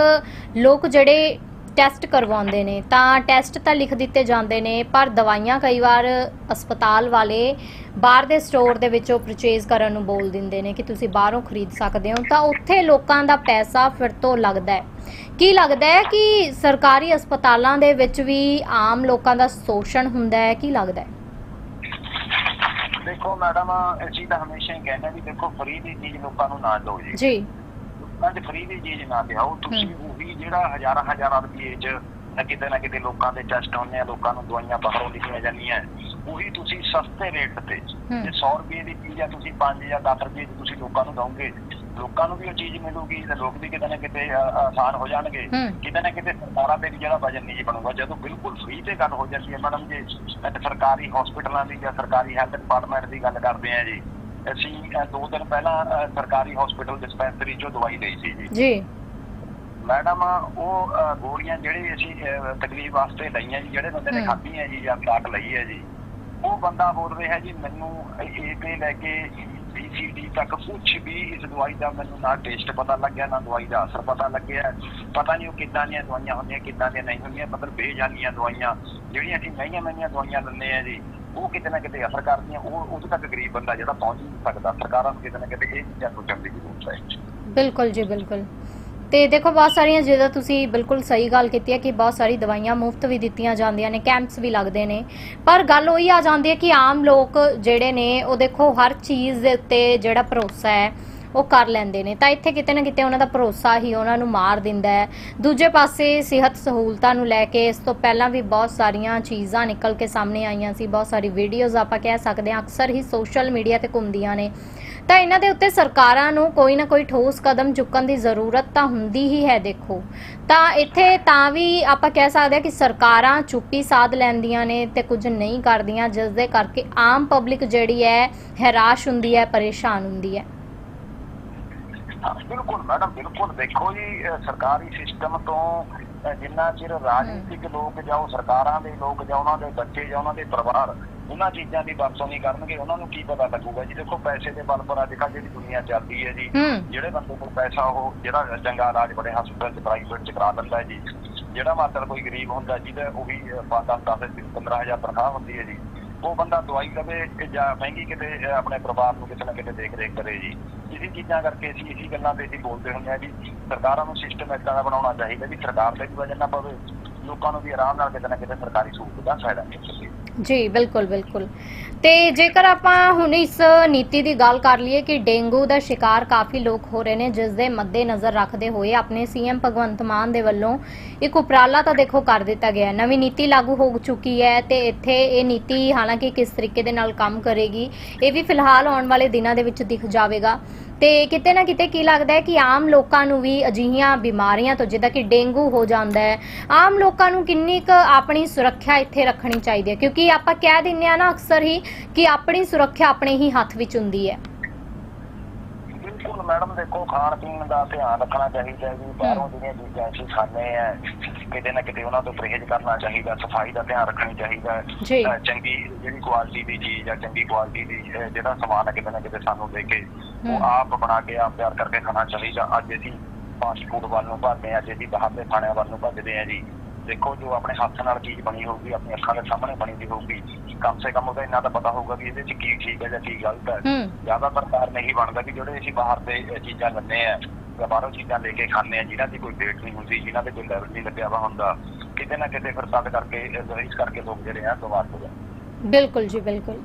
A: ਲੋਕ ਜਿਹੜੇ ਟੈਸਟ ਕਰਵਾਉਂਦੇ ਨੇ ਤਾਂ ਟੈਸਟ ਤਾਂ ਲਿਖ ਦਿੱਤੇ ਜਾਂਦੇ ਨੇ ਪਰ ਦਵਾਈਆਂ ਕਈ ਵਾਰ ਹਸਪਤਾਲ ਵਾਲੇ ਬਾਹਰ ਦੇ ਸਟੋਰ ਦੇ ਵਿੱਚੋਂ ਪਰਚੇਜ਼ ਕਰਨ ਨੂੰ ਬੋਲ ਦਿੰਦੇ ਨੇ ਕਿ ਤੁਸੀਂ ਬਾਹਰੋਂ ਖਰੀਦ ਸਕਦੇ ਹੋ ਤਾਂ ਉੱਥੇ ਲੋਕਾਂ ਦਾ ਪੈਸਾ ਫਿਰ ਤੋਂ ਲੱਗਦਾ ਹੈ। ਕੀ ਲੱਗਦਾ ਹੈ ਕਿ ਸਰਕਾਰੀ ਹਸਪਤਾਲਾਂ ਦੇ ਵਿੱਚ ਵੀ ਆਮ ਲੋਕਾਂ ਦਾ ਸ਼ੋਸ਼ਣ ਹੁੰਦਾ ਹੈ ਕੀ ਲੱਗਦਾ ਹੈ?
B: ਦੇਖੋ ਮੈਡਮ ਅਸੀਂ ਤਾਂ ਹਮੇਸ਼ਾ ਹੀ ਕਹਿੰਦੇ ਵੀ ਦੇਖੋ ਫ੍ਰੀ ਦੀ ਚੀਜ਼ ਲੋਕਾਂ ਨੂੰ ਨਾ ਦਿਓ ਜੀ।
A: ਜੀ।
B: ਲੋਕਾਂ 'ਚ ਫ੍ਰੀ ਦੀ ਚੀਜ਼ ਨਾ ਦਿਓ ਤੁਸੀਂ ਉਹੀ ਜਿਹੜਾ ਹਜ਼ਾਰਾਂ ਹਜ਼ਾਰਾਂ ਰੁਪਏ 'ਚ ਨਾ ਕਿਤੇ ਨਾ ਕਿਤੇ ਲੋਕਾਂ ਦੇ ਟੈਸਟ ਹੁੰਦੇ ਆ ਲੋਕਾਂ ਨੂੰ ਦਵਾਈਆਂ ਬਾਹਰੋਂ ਲਿਖੀਆਂ ਜਾਂਦੀਆਂ। ਉਹੀ ਤੁਸੀਂ ਸਸਤੇ ਰੇਟ ਤੇ। ਜੇ 100 ਰੁਪਏ ਦੀ ਚੀਜ਼ ਆ ਤੁਸੀਂ 5 ਜਾਂ 10 ਰੁਪਏ ਦੀ ਤੁਸੀਂ ਲੋਕਾਂ ਨੂੰ ਦਵੋਗੇ ਲੋਕਾਂ ਨੂੰ ਵੀ ਉਹ ਚੀਜ਼ ਮਿਲੂਗੀ ਤੇ ਲੋਕ ਵੀ ਕਿਤੇ ਨਾ ਕਿਤੇ ਆਸਾਨ ਹੋ ਜਾਣਗੇ। ਕਿਤੇ ਨਾ ਕਿਤੇ ਸਰਕਾਰਾਂ ਦੇ ਵੀ ਜਿਹੜਾ ਵਜਨ ਨਹੀਂ ਜੀ ਬਣੂਗਾ। ਜਦੋਂ ਬਿਲਕੁਲ ਫ੍ਰੀ ਤੇ ਗੱਲ ਹੋ ਜਾਂਦੀ ਹੈ ਮੈਡਮ ਜੀ ਤੇ ਸਰਕਾਰੀ ਹਸਪੀਟਲਾਂ ਦੀ ਜਾਂ ਸਰਕਾਰੀ ਹੈਲਥ ਡਿਪਾਰਟਮੈਂਟ ਦੀ ਗੱਲ ਕਰਦੇ ਆ ਜੀ। ਅਸੀਂ ਦੋ ਦਿਨ ਪਹਿਲਾਂ ਸਰਕਾਰੀ ਹਸਪੀਟਲ ਡਿਸਪੈਂਸਰੀ ਚੋਂ ਦਵਾਈ ਲਈ ਸੀ ਜੀ।
A: ਜੀ।
B: ਮੈਡਮ ਉਹ ਗੋਲੀਆਂ ਜਿਹੜੇ ਅਸੀਂ ਤਕਲੀਫ ਵਾਸਤੇ ਲਈਆਂ ਜੀ ਜਿਹੜੇ ਬੰਦੇ ਨੇ। ਖਾਧੀਆਂ ਜੀ ਜਾਂ ਕਾਟ ਲਈ ਹੈ ਜੀ ਉਹ ਬੰਦਾ ਬੋਲ ਰਿਹਾ ਜੀ ਮੈਨੂੰ ਏ ਤੇ ਲੈ ਕੇ ਬੀਸੀਡੀ ਤੱਕ ਕੁਝ ਵੀ ਇਸ ਦਵਾਈ ਦਾ ਮੈਨੂੰ ਨਾ ਟੇਸਟ ਪਤਾ ਲੱਗਿਆ ਨਾ ਦਵਾਈ ਦਾ ਅਸਰ ਪਤਾ ਲੱਗਿਆ। ਪਤਾ ਨਹੀਂ ਉਹ ਕਿੱਦਾਂ ਦੀਆਂ ਦਵਾਈਆਂ ਹੁੰਦੀਆਂ ਕਿੱਦਾਂ ਦੀਆਂ ਨਹੀਂ ਹੁੰਦੀਆਂ ਮਤਲਬ ਬੇਜਾਨੀਆਂ ਦਵਾਈਆਂ ਜਿਹੜੀਆਂ ਅਸੀਂ ਮਹਿੰਗੀਆਂ ਮਹਿੰਗੀਆਂ ਦਵਾਈਆਂ ਲੈਂਦੇ ਆ ਜੀ। ਉਹ ਕਿਤੇ ਨਾ ਕਿਤੇ ਅਸਰ ਕਰਦੀਆਂ, ਉਹ ਉਹਦੇ ਤੱਕ ਗਰੀਬ ਬੰਦਾ ਜਿਹੜਾ ਪਹੁੰਚ ਨਹੀਂ ਸਕਦਾ। ਸਰਕਾਰਾਂ ਨੂੰ ਕਿਤੇ ਨਾ ਕਿਤੇ ਇਹ ਚੀਜ਼ਾਂ ਸੋਚਣ ਦੀ ਜ਼ਰੂਰਤ ਹੈ।
A: ਬਿਲਕੁਲ ਜੀ, ਬਿਲਕੁਲ। ਤੇ ਦੇਖੋ, ਬਹੁਤ ਸਾਰੀਆਂ ਜਿਹਦਾ ਤੁਸੀਂ ਬਿਲਕੁਲ ਸਹੀ ਗੱਲ ਕੀਤੀ ਹੈ ਕਿ ਬਹੁਤ ਸਾਰੀ ਦਵਾਈਆਂ ਮੁਫਤ ਵੀ ਦਿੱਤੀਆਂ ਜਾਂਦੀਆਂ ਨੇ, ਕੈਂਪਸ ਵੀ ਲੱਗਦੇ ਨੇ। ਪਰ ਗੱਲ ਉਹੀ ਆ ਜਾਂਦੀ ਹੈ ਕਿ ਆਮ ਲੋਕ ਜਿਹੜੇ ਨੇ, ਉਹ ਦੇਖੋ, ਹਰ ਚੀਜ਼ ਦੇ ਉੱਤੇ ਜਿਹੜਾ ਭਰੋਸਾ ਹੈ ਉਹ ਕਰ ਲੈਂਦੇ ਨੇ। ਤਾਂ ਇੱਥੇ ਕਿਤੇ ਨਾ ਕਿਤੇ ਉਹਨਾਂ ਦਾ ਭਰੋਸਾ ਹੀ ਉਹਨਾਂ ਨੂੰ ਮਾਰ ਦਿੰਦਾ ਹੈ। ਦੂਜੇ ਪਾਸੇ ਸਿਹਤ ਸਹੂਲਤਾਂ ਨੂੰ ਲੈ ਕੇ ਇਸ ਤੋਂ ਪਹਿਲਾਂ ਵੀ ਬਹੁਤ ਸਾਰੀਆਂ ਚੀਜ਼ਾਂ ਨਿਕਲ ਕੇ ਸਾਹਮਣੇ ਆਈਆਂ ਸੀ। ਬਹੁਤ ਸਾਰੀ ਵੀਡੀਓਜ਼ ਆਪਾਂ ਕਹਿ ਸਕਦੇ ਹਾਂ, ਅਕਸਰ ਹੀ ਸੋਸ਼ਲ ਮੀਡੀਆ ਤੇ ਘੁੰਮਦੀਆਂ ਨੇ। ਤਾਂ ਇਹਨਾਂ ਦੇ ਉੱਤੇ ਸਰਕਾਰਾਂ ਨੂੰ ਕੋਈ ਨਾ ਕੋਈ ਠੋਸ ਕਦਮ ਚੁੱਕਣ ਦੀ ਜ਼ਰੂਰਤ ਤਾਂ ਹੁੰਦੀ ਹੀ ਹੈ, ਦੇਖੋ। ਤਾਂ ਇੱਥੇ ਤਾਂ ਵੀ ਆਪਾਂ ਕਹਿ ਸਕਦੇ ਹਾਂ ਕਿ ਸਰਕਾਰਾਂ ਚੁੱਪੀ ਸਾਧ ਲੈਂਦੀਆਂ ਨੇ ਤੇ ਕੁਝ ਨਹੀਂ ਕਰਦੀਆਂ, ਜਿਸ ਦੇ ਕਰਕੇ ਆਮ ਪਬਲਿਕ ਜਿਹੜੀ ਹੈ, ਹੈਰਾਸ਼ ਹੁੰਦੀ ਹੈ, ਪਰੇਸ਼ਾਨ ਹੁੰਦੀ ਹੈ।
B: ਬਿਲਕੁਲ ਮੈਡਮ ਬਿਲਕੁਲ ਦੇਖੋ ਜੀ ਸਰਕਾਰੀ ਸਿਸਟਮ ਤੋਂ ਜਿੰਨਾ ਚਿਰ ਰਾਜਨੀਤਿਕ ਲੋਕ ਜਾਂ ਉਹ ਸਰਕਾਰਾਂ ਦੇ ਲੋਕ ਜਾਂ ਉਹਨਾਂ ਦੇ ਬੱਚੇ ਜਾਂ ਉਹਨਾਂ ਦੇ ਪਰਿਵਾਰ ਉਹਨਾਂ ਚੀਜ਼ਾਂ ਦੀ ਵਰਤੋਂ ਨਹੀਂ ਕਰਨਗੇ ਉਹਨਾਂ ਨੂੰ ਕੀ ਪਤਾ ਲੱਗੂਗਾ ਜੀ? ਦੇਖੋ ਪੈਸੇ ਦੇ ਬਲ ਪਰ ਅੱਜ ਕੱਲ੍ਹ ਜਿਹੜੀ ਦੁਨੀਆ ਚੱਲਦੀ ਹੈ ਜੀ ਜਿਹੜੇ ਬੰਦੇ ਕੋਲ ਪੈਸਾ ਉਹ ਜਿਹੜਾ ਚੰਗਾ ਇਲਾਜ ਬੜੇ ਹਸਪਤਾਲ ਚ ਪ੍ਰਾਈਵੇਟ ਚ ਕਰਾ ਲੈਂਦਾ ਹੈ ਜੀ ਜਿਹੜਾ ਮਾਤਰ ਕੋਈ ਗਰੀਬ ਹੁੰਦਾ ਜਿਹਦਾ ਉਹੀ 5 10 15000 ਤਨਖਾਹ ਹੁੰਦੀ ਹੈ ਜੀ। ਉਹ ਬੰਦਾ ਦਵਾਈ ਲਵੇ ਜਾਂ ਮਹਿੰਗੀ ਕਿਤੇ ਆਪਣੇ ਪਰਿਵਾਰ ਨੂੰ ਕਿਤੇ ਨਾ ਕਿਤੇ ਦੇਖ ਰੇਖ ਕਰੇ ਜੀ। ਇਸੇ ਚੀਜ਼ਾਂ ਕਰਕੇ ਅਸੀਂ ਇਸੇ ਗੱਲਾਂ ਤੇ ਅਸੀਂ ਬੋਲਦੇ ਹੁੰਦੇ ਆ ਵੀ ਸਰਕਾਰਾਂ ਨੂੰ ਸਿਸਟਮ ਏਦਾਂ ਦਾ ਬਣਾਉਣਾ ਚਾਹੀਦਾ ਵੀ ਸਰਕਾਰ ਦੇ ਵੀ ਵਜਨ ਨਾ ਪਵੇ। ਲੋਕਾਂ ਨੂੰ ਵੀ ਆਰਾਮ ਨਾਲ ਕਿਤੇ ਨਾ ਕਿਤੇ ਸਰਕਾਰੀ ਸਹੂਲਤ ਦਾ ਫਾਇਦਾ ਮਿਲ ਸਕੇ।
A: ਜੀ, ਬਿਲਕੁਲ ਬਿਲਕੁਲ। ਤੇ ਜੇਕਰ ਆਪਾਂ ਹੁਣ ਇਸ ਨੀਤੀ ਦੀ ਗੱਲ ਕਰ ਲਈਏ ਕਿ ਡੇਂਗੂ ਦਾ ਸ਼ਿਕਾਰ ਕਾਫੀ ਲੋਕ ਹੋ ਰਹੇ ਨੇ, ਜਿਸ ਦੇ ਮੱਦੇ ਨਜ਼ਰ ਰੱਖਦੇ ਹੋਏ ਆਪਣੇ ਸੀਐਮ ਭਗਵੰਤ ਮਾਨ ਦੇ ਵੱਲੋਂ ਇੱਕ ਉਪਰਾਲਾ ਤਾਂ ਦੇਖੋ ਕਰ ਦਿੱਤਾ ਗਿਆ ਹੈ। ਨਵੀਂ ਨੀਤੀ ਲਾਗੂ ਹੋ ਚੁੱਕੀ ਹੈ ਤੇ ਇੱਥੇ ਇਹ ਨੀਤੀ ਹਾਲਾਂਕਿ ਕਿਸ ਤਰੀਕੇ ਦੇ ਨਾਲ ਕੰਮ ਕਰੇਗੀ, ਇਹ ਵੀ ਫਿਲਹਾਲ ਆਉਣ ਵਾਲੇ ਦਿਨਾਂ ਦੇ ਵਿੱਚ ਦਿਖ ਜਾਵੇਗਾ। ਤੇ ਕਿਤੇ ਨਾ ਕਿਤੇ ਕੀ ਲੱਗਦਾ ਹੈ ਕਿ ਆਮ ਲੋਕਾਂ ਨੂੰ ਵੀ ਅਜਿਹੀਆਂ ਬਿਮਾਰੀਆਂ ਤੋਂ, ਜਿੱਦਾਂ ਕਿ ਡੇਂਗੂ ਹੋ ਜਾਂਦਾ ਹੈ, ਆਮ ਲੋਕਾਂ ਨੂੰ ਕਿੰਨੀ ਕੁ ਆਪਣੀ ਸੁਰੱਖਿਆ ਇੱਥੇ ਰੱਖਣੀ ਚਾਹੀਦੀ ਹੈ? ਕਿਉਂਕਿ ਆਪਾਂ ਕਹਿ ਦਿੰਦੇ ਆ ਨਾ ਅਕਸਰ ਹੀ ਕਿ ਆਪਣੀ ਸੁਰੱਖਿਆ ਆਪਣੇ ਹੀ ਹੱਥ ਵਿੱਚ ਹੁੰਦੀ ਹੈ।
B: ਮੈਡਮ ਦੇਖੋ ਖਾਣ ਪੀਣ ਦਾ ਧਿਆਨ ਰੱਖਣਾ ਚਾਹੀਦਾ ਹੈ। ਜੀ ਬਾਹਰੋਂ ਜਿਹੜੀਆਂ ਚੀਜ਼ਾਂ ਅਸੀਂ ਖਾਂਦੇ ਆ ਕਿਤੇ ਨਾ ਕਿਤੇ ਉਹਨਾਂ ਤੋਂ ਪਰਹੇਜ਼ ਕਰਨਾ ਚਾਹੀਦਾ ਸਫ਼ਾਈ ਦਾ ਧਿਆਨ ਰੱਖਣੀ ਚਾਹੀਦਾ। ਹੈ ਚੰਗੀ ਜਿਹੜੀ ਕੁਆਲਿਟੀ ਦੀ ਚੀਜ਼ ਆ ਚੰਗੀ ਕੁਆਲਿਟੀ ਦੀ ਜਿਹੜਾ ਸਮਾਨ ਹੈ ਕਿਤੇ ਨਾ ਕਿਤੇ ਸਾਨੂੰ ਦੇ ਕੇ। ਉਹ ਆਪ ਬਣਾ ਕੇ ਆਪ ਤਿਆਰ ਕਰਕੇ ਖਾਣਾ ਚਾਹੀਦਾ। ਅੱਜ ਅਸੀਂ ਫਾਸਟ ਫੂਡ ਵੱਲ ਨੂੰ ਭੱਜਦੇ ਆ ਅੱਜ ਅਸੀਂ ਬਾਹਰ ਦੇ ਖਾਣਿਆਂ ਵੱਲ ਨੂੰ ਭੱਜਦੇ ਆ ਜੀ। ਦੇਖੋ ਜੋ ਆਪਣੇ ਹੱਥ ਨਾਲ ਚੀਜ਼ ਬਣੀ ਹੋਊਗੀ ਆਪਣੀ ਅੱਖਾਂ ਦੇ ਸਾਹਮਣੇ ਬਣੀ ਦੀ ਹੋਊਗੀ ਕਮ ਸੇ ਕਮ ਉਹਦਾ ਇੰਨਾ ਤਾਂ ਪਤਾ ਹੋਊਗਾ ਵੀ ਇਹਦੇ 'ਚ ਕੀ ਠੀਕ ਹੈ ਜਾਂ ਕੀ ਗਲਤ ਹੈ।
A: ਹੂੰ।
B: ਜ਼ਿਆਦਾਤਰ ਕਾਰਨ ਇਹੀ ਬਣਦਾ ਕਿ ਜਿਹੜੇ ਅਸੀਂ ਬਾਹਰ ਦੇ ਚੀਜ਼ਾਂ ਲੈਂਦੇ ਆ ਜਾਂ ਬਾਹਰੋਂ ਚੀਜ਼ਾਂ ਲੈ ਕੇ ਖਾਂਦੇ ਆ ਜਿਨ੍ਹਾਂ ਦੀ ਕੋਈ ਡੇਟ ਨਹੀਂ ਹੁੰਦੀ ਜਿਨ੍ਹਾਂ ਦੇ ਕੋਈ ਲੈਵਲ ਨਹੀਂ ਲੱਗਿਆ ਵਾ ਹੁੰਦਾ ਕਿਤੇ ਨਾ ਕਿਤੇ ਫਿਰ ਤਦ ਕਰਕੇ ਇਸ ਕਰਕੇ ਲੋਕ ਜਿਹੜੇ ਆ ਬਿਮਾਰ ਹੋ ਜਾਂਦੇ
A: ਬਿਲਕੁਲ ਜੀ ਬਿਲਕੁਲ।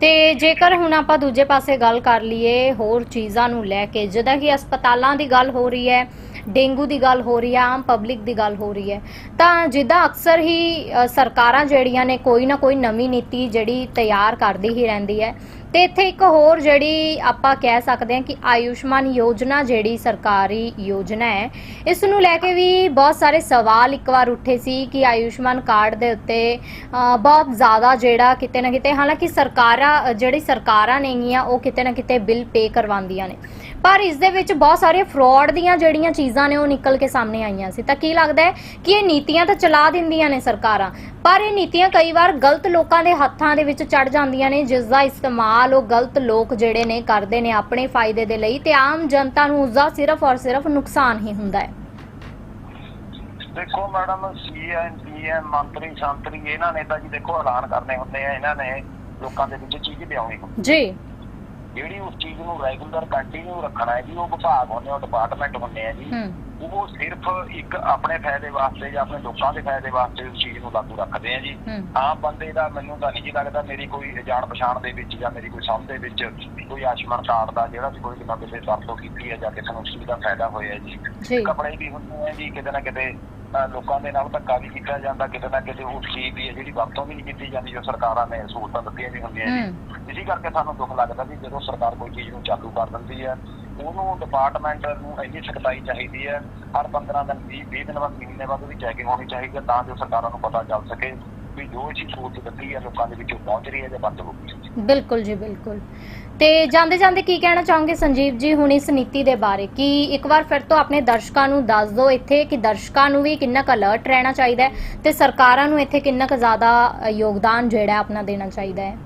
A: ਤੇ ਜੇਕਰ ਹੁਣ ਆਪਾਂ ਦੂਜੇ ਪਾਸੇ ਗੱਲ ਕਰ ਲਈਏ ਹੋਰ ਚੀਜ਼ਾਂ ਨੂੰ ਲੈ ਕੇ, ਜਿੱਦਾਂ ਕਿ ਹਸਪਤਾਲਾਂ ਦੀ ਗੱਲ ਹੋ ਰਹੀ ਹੈ, ਡੇਂਗੂ ਦੀ ਗੱਲ ਹੋ ਰਹੀ ਹੈ, ਆਮ ਪਬਲਿਕ ਦੀ ਗੱਲ ਹੋ ਰਹੀ ਹੈ, ਤਾਂ ਜਿੱਦਾਂ ਅਕਸਰ ਹੀ ਸਰਕਾਰਾਂ ਜਿਹੜੀਆਂ ਨੇ ਕੋਈ ਨਾ ਕੋਈ ਨਵੀਂ ਨੀਤੀ ਜਿਹੜੀ ਤਿਆਰ ਕਰਦੀ ਹੀ ਰਹਿੰਦੀ ਹੈ ਤੇ ਇੱਥੇ ਇੱਕ ਹੋਰ ਜਿਹੜੀ ਆਪਾਂ ਕਹਿ ਸਕਦੇ ਹਾਂ ਕਿ ਆਯੁਸ਼ਮਾਨ ਯੋਜਨਾ ਜਿਹੜੀ ਸਰਕਾਰੀ ਯੋਜਨਾ ਹੈ, ਇਸ ਨੂੰ ਲੈ ਕੇ ਵੀ ਬਹੁਤ ਸਾਰੇ ਸਵਾਲ ਇੱਕ ਵਾਰ ਉੱਠੇ ਸੀ ਕਿ ਆਯੁਸ਼ਮਾਨ ਕਾਰਡ ਦੇ ਉੱਤੇ ਬਹੁਤ ਜ਼ਿਆਦਾ ਜਿਹੜਾ ਕਿਤੇ ਨਾ ਕਿਤੇ ਹਾਲਾਂਕਿ ਸਰਕਾਰਾਂ ਜਿਹੜੀ ਸਰਕਾਰਾਂ ਨੇਗੀਆਂ, ਉਹ ਕਿਤੇ ਨਾ ਕਿਤੇ ਬਿੱਲ ਪੇ ਕਰਵਾਉਂਦੀਆਂ ਨੇ। ਪਰ ਇਸ ਦੇ ਵਿੱਚ ਬਹੁਤ ਸਾਰੇ ਫਰਾਡ ਦੀਆਂ ਜਿਹੜੀਆਂ ਚੀਜ਼ਾਂ ਨੇ ਉਹ ਨਿਕਲ ਕੇ ਸਾਹਮਣੇ ਆਈਆਂ ਸੀ। ਤਾਂ ਕੀ ਲੱਗਦਾ ਹੈ ਕਿ ਇਹ ਨੀਤੀਆਂ ਤਾਂ ਚਲਾ ਦਿੰਦੀਆਂ ਨੇ ਸਰਕਾਰਾਂ ਪਰ ਇਹ ਨੀਤੀਆਂ ਕਈ ਵਾਰ ਗਲਤ ਲੋਕਾਂ ਦੇ ਹੱਥਾਂ ਦੇ ਵਿੱਚ ਚੜ ਜਾਂਦੀਆਂ ਨੇ ਜਿਸ ਦਾ ਇਸਤੇਮਾਲ ਉਹ ਗਲਤ ਲੋਕ ਜਿਹੜੇ ਨੇ ਕਰਦੇ ਨੇ ਆਪਣੇ ਫਾਇਦੇ ਦੇ ਲਈ ਤੇ ਆਮ ਜਨਤਾ ਨੂੰ ਉਸ ਦਾ ਸਿਰਫ ਔਰ ਸਿਰਫ ਨੁਕਸਾਨ ਹੀ ਹੁੰਦਾ ਹੈ।
B: ਦੇਖੋ ਮੈਡਮ ਪੀਐਮ ਮੰਤਰੀ ਸੰਤਰੀ ਇਹਨਾਂ ਨੇ ਤਾਂ ਜੀ ਦੇਖੋ ਐਲਾਨ ਕਰਨੇ ਹੁੰਦੇ ਆ ਇਹਨਾਂ ਨੇ ਲੋਕਾਂ ਦੇ ਵਿੱਚ ਚੀਜ਼ ਲਿਆਉਣੀ
A: ਜੀ।
B: ਜਿਹੜੀ ਉਸ ਚੀਜ਼ ਨੂੰ ਰੈਗੂਲਰ ਕੰਟੀਨਿਊ ਰੱਖਣਾ ਹੈ ਜੀ ਉਹ ਵਿਭਾਗ ਹੁੰਦੇ ਆ ਡਿਪਾਰਟਮੈਂਟ ਹੁੰਦੇ ਆ ਜੀ ਉਹ ਸਿਰਫ ਇੱਕ ਆਪਣੇ ਫਾਇਦੇ ਵਾਸਤੇ ਜਾਂ ਆਪਣੇ ਲੋਕਾਂ ਦੇ ਫਾਇਦੇ ਵਾਸਤੇ ਉਸ ਚੀਜ਼ ਨੂੰ ਲਾਗੂ ਰੱਖਦੇ ਆ ਜੀ। ਆਮ ਬੰਦੇ ਦਾ ਮੈਨੂੰ ਤਾਂ ਨਹੀਂ ਜੀ ਲੱਗਦਾ ਮੇਰੀ ਕੋਈ ਜਾਣ ਪਛਾਣ ਦੇ ਵਿੱਚ ਜਾਂ ਮੇਰੀ ਕੋਈ ਸਮਝ ਦੇ ਵਿੱਚ ਕੋਈ ਆਯੁਸ਼ਮਾਨ ਕਾਰਡ ਦਾ ਜਿਹੜਾ ਵੀ ਕੋਈ ਨਾ ਕਿਸੇ ਵਰਤੋਂ ਕੀਤੀ ਹੈ ਜਾਂ ਕਿਸੇ ਨੂੰ ਉਸ ਚੀਜ਼ ਦਾ ਫਾਇਦਾ ਹੋਇਆ ਜੀ। ਕੱਪੜੇ ਵੀ ਹੁੰਦੇ ਆ ਜੀ ਕਿਤੇ ਨਾ ਕਿਤੇ ਲੋਕਾਂ ਦੇ ਨਾਲ ਧੱਕਾ ਵੀ ਕੀਤਾ ਜਾਂਦਾ ਕਿਤੇ ਨਾ ਕਿਤੇ ਉਸ ਚੀਜ਼ ਦੀ ਹੈ ਜਿਹੜੀ ਵਰਤੋਂ ਵੀ ਨਹੀਂ ਕੀਤੀ ਜਾਂਦੀ ਜੋ ਸਰਕਾਰਾਂ ਨੇ ਸਹੂਲਤਾਂ ਦਿੱਤੀਆਂ ਵੀ ਹੁੰਦੀਆਂ ਜੀ ਇਸੇ ਕਰਕੇ ਸਾਨੂੰ ਦੁੱਖ ਲੱਗਦਾ ਵੀ ਜਦੋਂ ਸਰਕਾਰ ਕੋਈ ਚੀਜ਼ ਨੂੰ ਚਾਲੂ ਕਰ ਦਿੰਦੀ ਹੈ ਉਹਨੂੰ ਡਿਪਾਰਟਮੈਂਟ ਨੂੰ ਇੰਨੀ ਸਖਤਾਈ ਚਾਹੀਦੀ ਹੈ ਹਰ 15 ਦਿਨ 20 20 ਦਿਨ ਬਾਅਦ ਮਹੀਨੇ ਬਾਅਦ ਉਹਦੀ ਚੈਕਿੰਗ ਹੋਣੀ ਚਾਹੀਦੀ ਹੈ ਤਾਂ ਜੋ ਸਰਕਾਰਾਂ ਨੂੰ ਪਤਾ ਚੱਲ ਸਕੇ ਵੀ ਜੋ ਚੀਜ਼ ਸਹੂਲਤ ਦਿੱਤੀ ਹੈ ਲੋਕਾਂ ਦੇ ਵਿੱਚ ਪਹੁੰਚ ਰਹੀ ਹੈ ਜਾਂ ਬੰਦ ਹੋ ਗਈ
A: ਬਿਲਕੁਲ ਜੀ ਬਿਲਕੁਲ। ਤੇ ਜਾਂਦੇ ਜਾਂਦੇ ਕੀ ਕਹਿਣਾ ਚਾਹੋਗੇ ਸੰਜੀਵ ਜੀ ਹੁਣ ਇਸ ਨੀਤੀ ਦੇ ਬਾਰੇ? ਕਿ ਇੱਕ ਵਾਰ ਫਿਰ ਤੋਂ ਆਪਣੇ ਦਰਸ਼ਕਾਂ ਨੂੰ ਦੱਸ ਦਿਓ ਇੱਥੇ ਕਿ ਦਰਸ਼ਕਾਂ ਨੂੰ ਵੀ ਕਿੰਨਾ ਕੁ ਅਲਰਟ ਰਹਿਣਾ ਚਾਹੀਦਾ ਹੈ ਤੇ ਸਰਕਾਰਾਂ ਨੂੰ ਇੱਥੇ ਕਿੰਨਾ ਕੁ ਜ਼ਿਆਦਾ ਯੋਗਦਾਨ ਜਿਹੜਾ ਹੈ ਆਪਣਾ ਦੇਣਾ ਚਾਹੀਦਾ ਹੈ?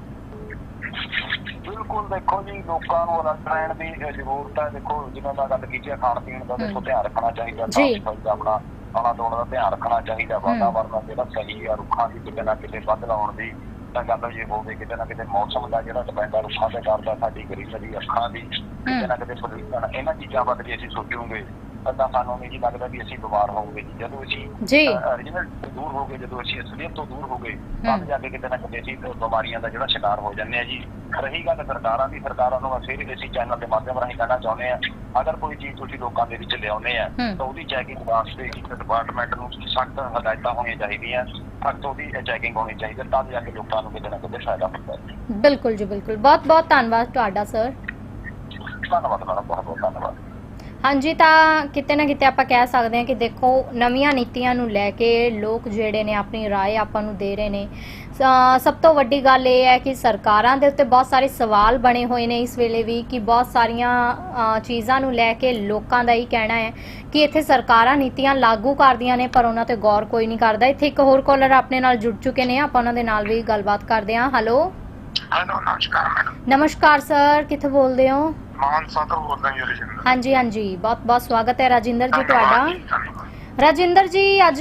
B: ਬਿਲਕੁਲ ਦੇਖੋ ਜੀ ਲੋਕਾਂ ਨੂੰ ਅਲਰਟ ਰਹਿਣ ਦੀ ਜ਼ਰੂਰਤ ਹੈ। ਦੇਖੋ ਜਿਵੇਂ ਮੈਂ ਗੱਲ ਕੀਤੀ ਹੈ ਖਾਣ ਪੀਣ ਦਾ ਦੇਖੋ। ਧਿਆਨ ਰੱਖਣਾ ਚਾਹੀਦਾ। ਸਾਫ਼ ਸਫ਼ਾਈ ਦਾ ਆਪਣਾ ਆਲਾ ਦੁਆਲਾ ਦਾ ਧਿਆਨ ਰੱਖਣਾ ਚਾਹੀਦਾ। ਵਾਤਾਵਰਨ ਦਾ ਜਿਹੜਾ ਸਹੀ ਆ ਰੁੱਖਾਂ ਦੀ ਕਿਤੇ ਨਾ ਕਿਤੇ ਵੱਧ ਲਾਉਣ ਦੀ ਤਾਂ ਗੱਲ ਜੇ ਹੋਵੇ ਕਿਤੇ ਨਾ ਕਿਤੇ ਮੌਸਮ ਦਾ ਜਿਹੜਾ ਡਿਪੈਂਡ ਆ ਤੇ ਕਰਦਾ ਸਾਡੀ ਗਰੀਬ ਦੀ ਅੱਖਾਂ ਦੀ ਕਿਤੇ ਨਾ ਕਿਤੇ ਪ੍ਰਦੂਸ਼ਣ ਇਹਨਾਂ ਚੀਜ਼ਾਂ ਜੇ ਅਸੀਂ ਸੋਚੂਗੇ। ਤਾਂ ਸਾਨੂੰ ਨਹੀਂ ਜੀ ਲੱਗਦਾ ਵੀ ਅਸੀਂ ਬਿਮਾਰ ਹੋਵਾਂਗੇ ਜੀ। ਜਦੋਂ ਅਸੀਂ
A: ਜੀ।
B: original ਤੋਂ ਦੂਰ ਹੋ ਗਏ ਜਦੋਂ ਅਸੀਂ ਅਸਲੀਅਤ ਤੋਂ ਦੂਰ ਹੋ ਗਏ ਤਾਂ। ਜਾ ਕੇ ਕਿਤੇ ਨਾ ਕਿਤੇ ਅਸੀਂ ਬਿਮਾਰੀਆਂ ਦਾ ਜਿਹੜਾ ਸ਼ਿਕਾਰ ਹੋ ਜਾਂਦੇ ਆ ਜੀ। ਰਹੀ ਗੱਲ ਸਰਕਾਰਾਂ ਦੀ ਸਰਕਾਰਾਂ ਨੂੰ ਅਸੀਂ ਇਸੇ ਚੈਨਲ ਦੇ ਮਾਧਿਅਮ ਰਾਹੀਂ ਕਹਿਣਾ ਚਾਹੁੰਦੇ ਆ ਅਗਰ ਕੋਈ ਚੀਜ਼ ਤੁਸੀਂ ਲੋਕਾਂ ਦੇ ਵਿੱਚ ਲਿਆਉਂਦੇ ਆ। ਤਾਂ ਉਹਦੀ ਚੈਕਿੰਗ ਵਾਸਤੇ ਇੱਕ ਡਿਪਾਰਟਮੈਂਟ ਨੂੰ ਸਖਤ ਹਦਾਇਤਾਂ ਹੋਣੀਆਂ ਚਾਹੀਦੀਆਂ ਸਖਤ ਉਹਦੀ ਚੈਕਿੰਗ ਹੋਣੀ ਚਾਹੀਦੀ ਹੈ ਤਾਂ ਜਾ ਕੇ ਲੋਕਾਂ ਨੂੰ ਕਿਤੇ ਨਾ ਕਿਤੇ ਫਾਇਦਾ ਹੁੰਦਾ
A: ਬਿਲਕੁਲ ਜੀ ਬਿਲਕੁਲ। ਬਹੁਤ ਬਹੁਤ ਧੰਨਵਾਦ ਤੁਹਾਡਾ ਸਰ।
B: ਧੰਨਵਾਦ ਮੈਡਮ ਬਹੁਤ ਬਹੁਤ ਧੰਨਵਾਦ।
A: ਹਾਂਜੀ ਤਾਂ ਕਿਤੇ ਨਾ ਕਿਤੇ ਆਪਾਂ ਕਹਿ ਸਕਦੇ ਹਾਂ ਕਿ ਦੇਖੋ ਨਵੀਆਂ ਨੀਤੀਆਂ ਨੂੰ ਲੈ ਕੇ ਲੋਕ ਜਿਹੜੇ ਨੇ ਆਪਣੀ رائے ਆਪਾਂ ਨੂੰ ਦੇ ਰਹੇ ਨੇ ਸ- ਸਭ ਤੋਂ ਵੱਡੀ ਗੱਲ ਇਹ ਹੈ ਕਿ ਸਰਕਾਰਾਂ ਦੇ ਉੱਤੇ ਬਹੁਤ ਸਾਰੇ ਸਵਾਲ ਬਣੇ ਹੋਏ ਨੇ ਇਸ ਵੇਲੇ ਵੀ ਕਿ ਬਹੁਤ ਸਾਰੀਆਂ ਅ, ਚੀਜ਼ਾਂ ਨੂੰ ਲੈ ਕੇ ਲੋਕਾਂ ਦਾ ਹੀ ਕਹਿਣਾ ਹੈ ਕਿ ਇੱਥੇ ਸਰਕਾਰਾਂ ਨੀਤੀਆਂ ਲਾਗੂ ਕਰਦੀਆਂ ਨੇ ਪਰ ਉਹਨਾਂ ਤੇ ਗੌਰ ਕੋਈ ਨਹੀਂ ਕਰਦਾ ਇੱਥੇ ਇੱਕ ਹੋਰ ਕਾਲਰ ਆਪਣੇ ਨਾਲ ਜੁੜ ਚੁੱਕੇ ਨੇ ਆਪਾਂ ਉਹਨਾਂ ਦੇ ਨਾਲ ਵੀ ਗੱਲਬਾਤ ਕਰਦੇ ਹਾਂ ਹੈਲੋ
B: ਹੈਲੋ ਨਮਸਕਾਰ ਮੈਡਮ
A: ਨਮਸਕਾਰ ਸਰ ਕਿੱਥੇ ਬੋਲਦੇ ਹੋ
B: ਮਾਨਸਾ ਤੋਂ ਬੋਲਦਾ ਜੀ ਰਜਿੰਦਰ
A: ਹਾਂਜੀ ਹਾਂਜੀ। ਬਹੁਤ ਬਹੁਤ ਸਵਾਗਤ ਹੈ ਰਾਜਿੰਦਰ ਜੀ ਤੁਹਾਡਾ। ਰਾਜਿੰਦਰ ਜੀ ਅੱਜ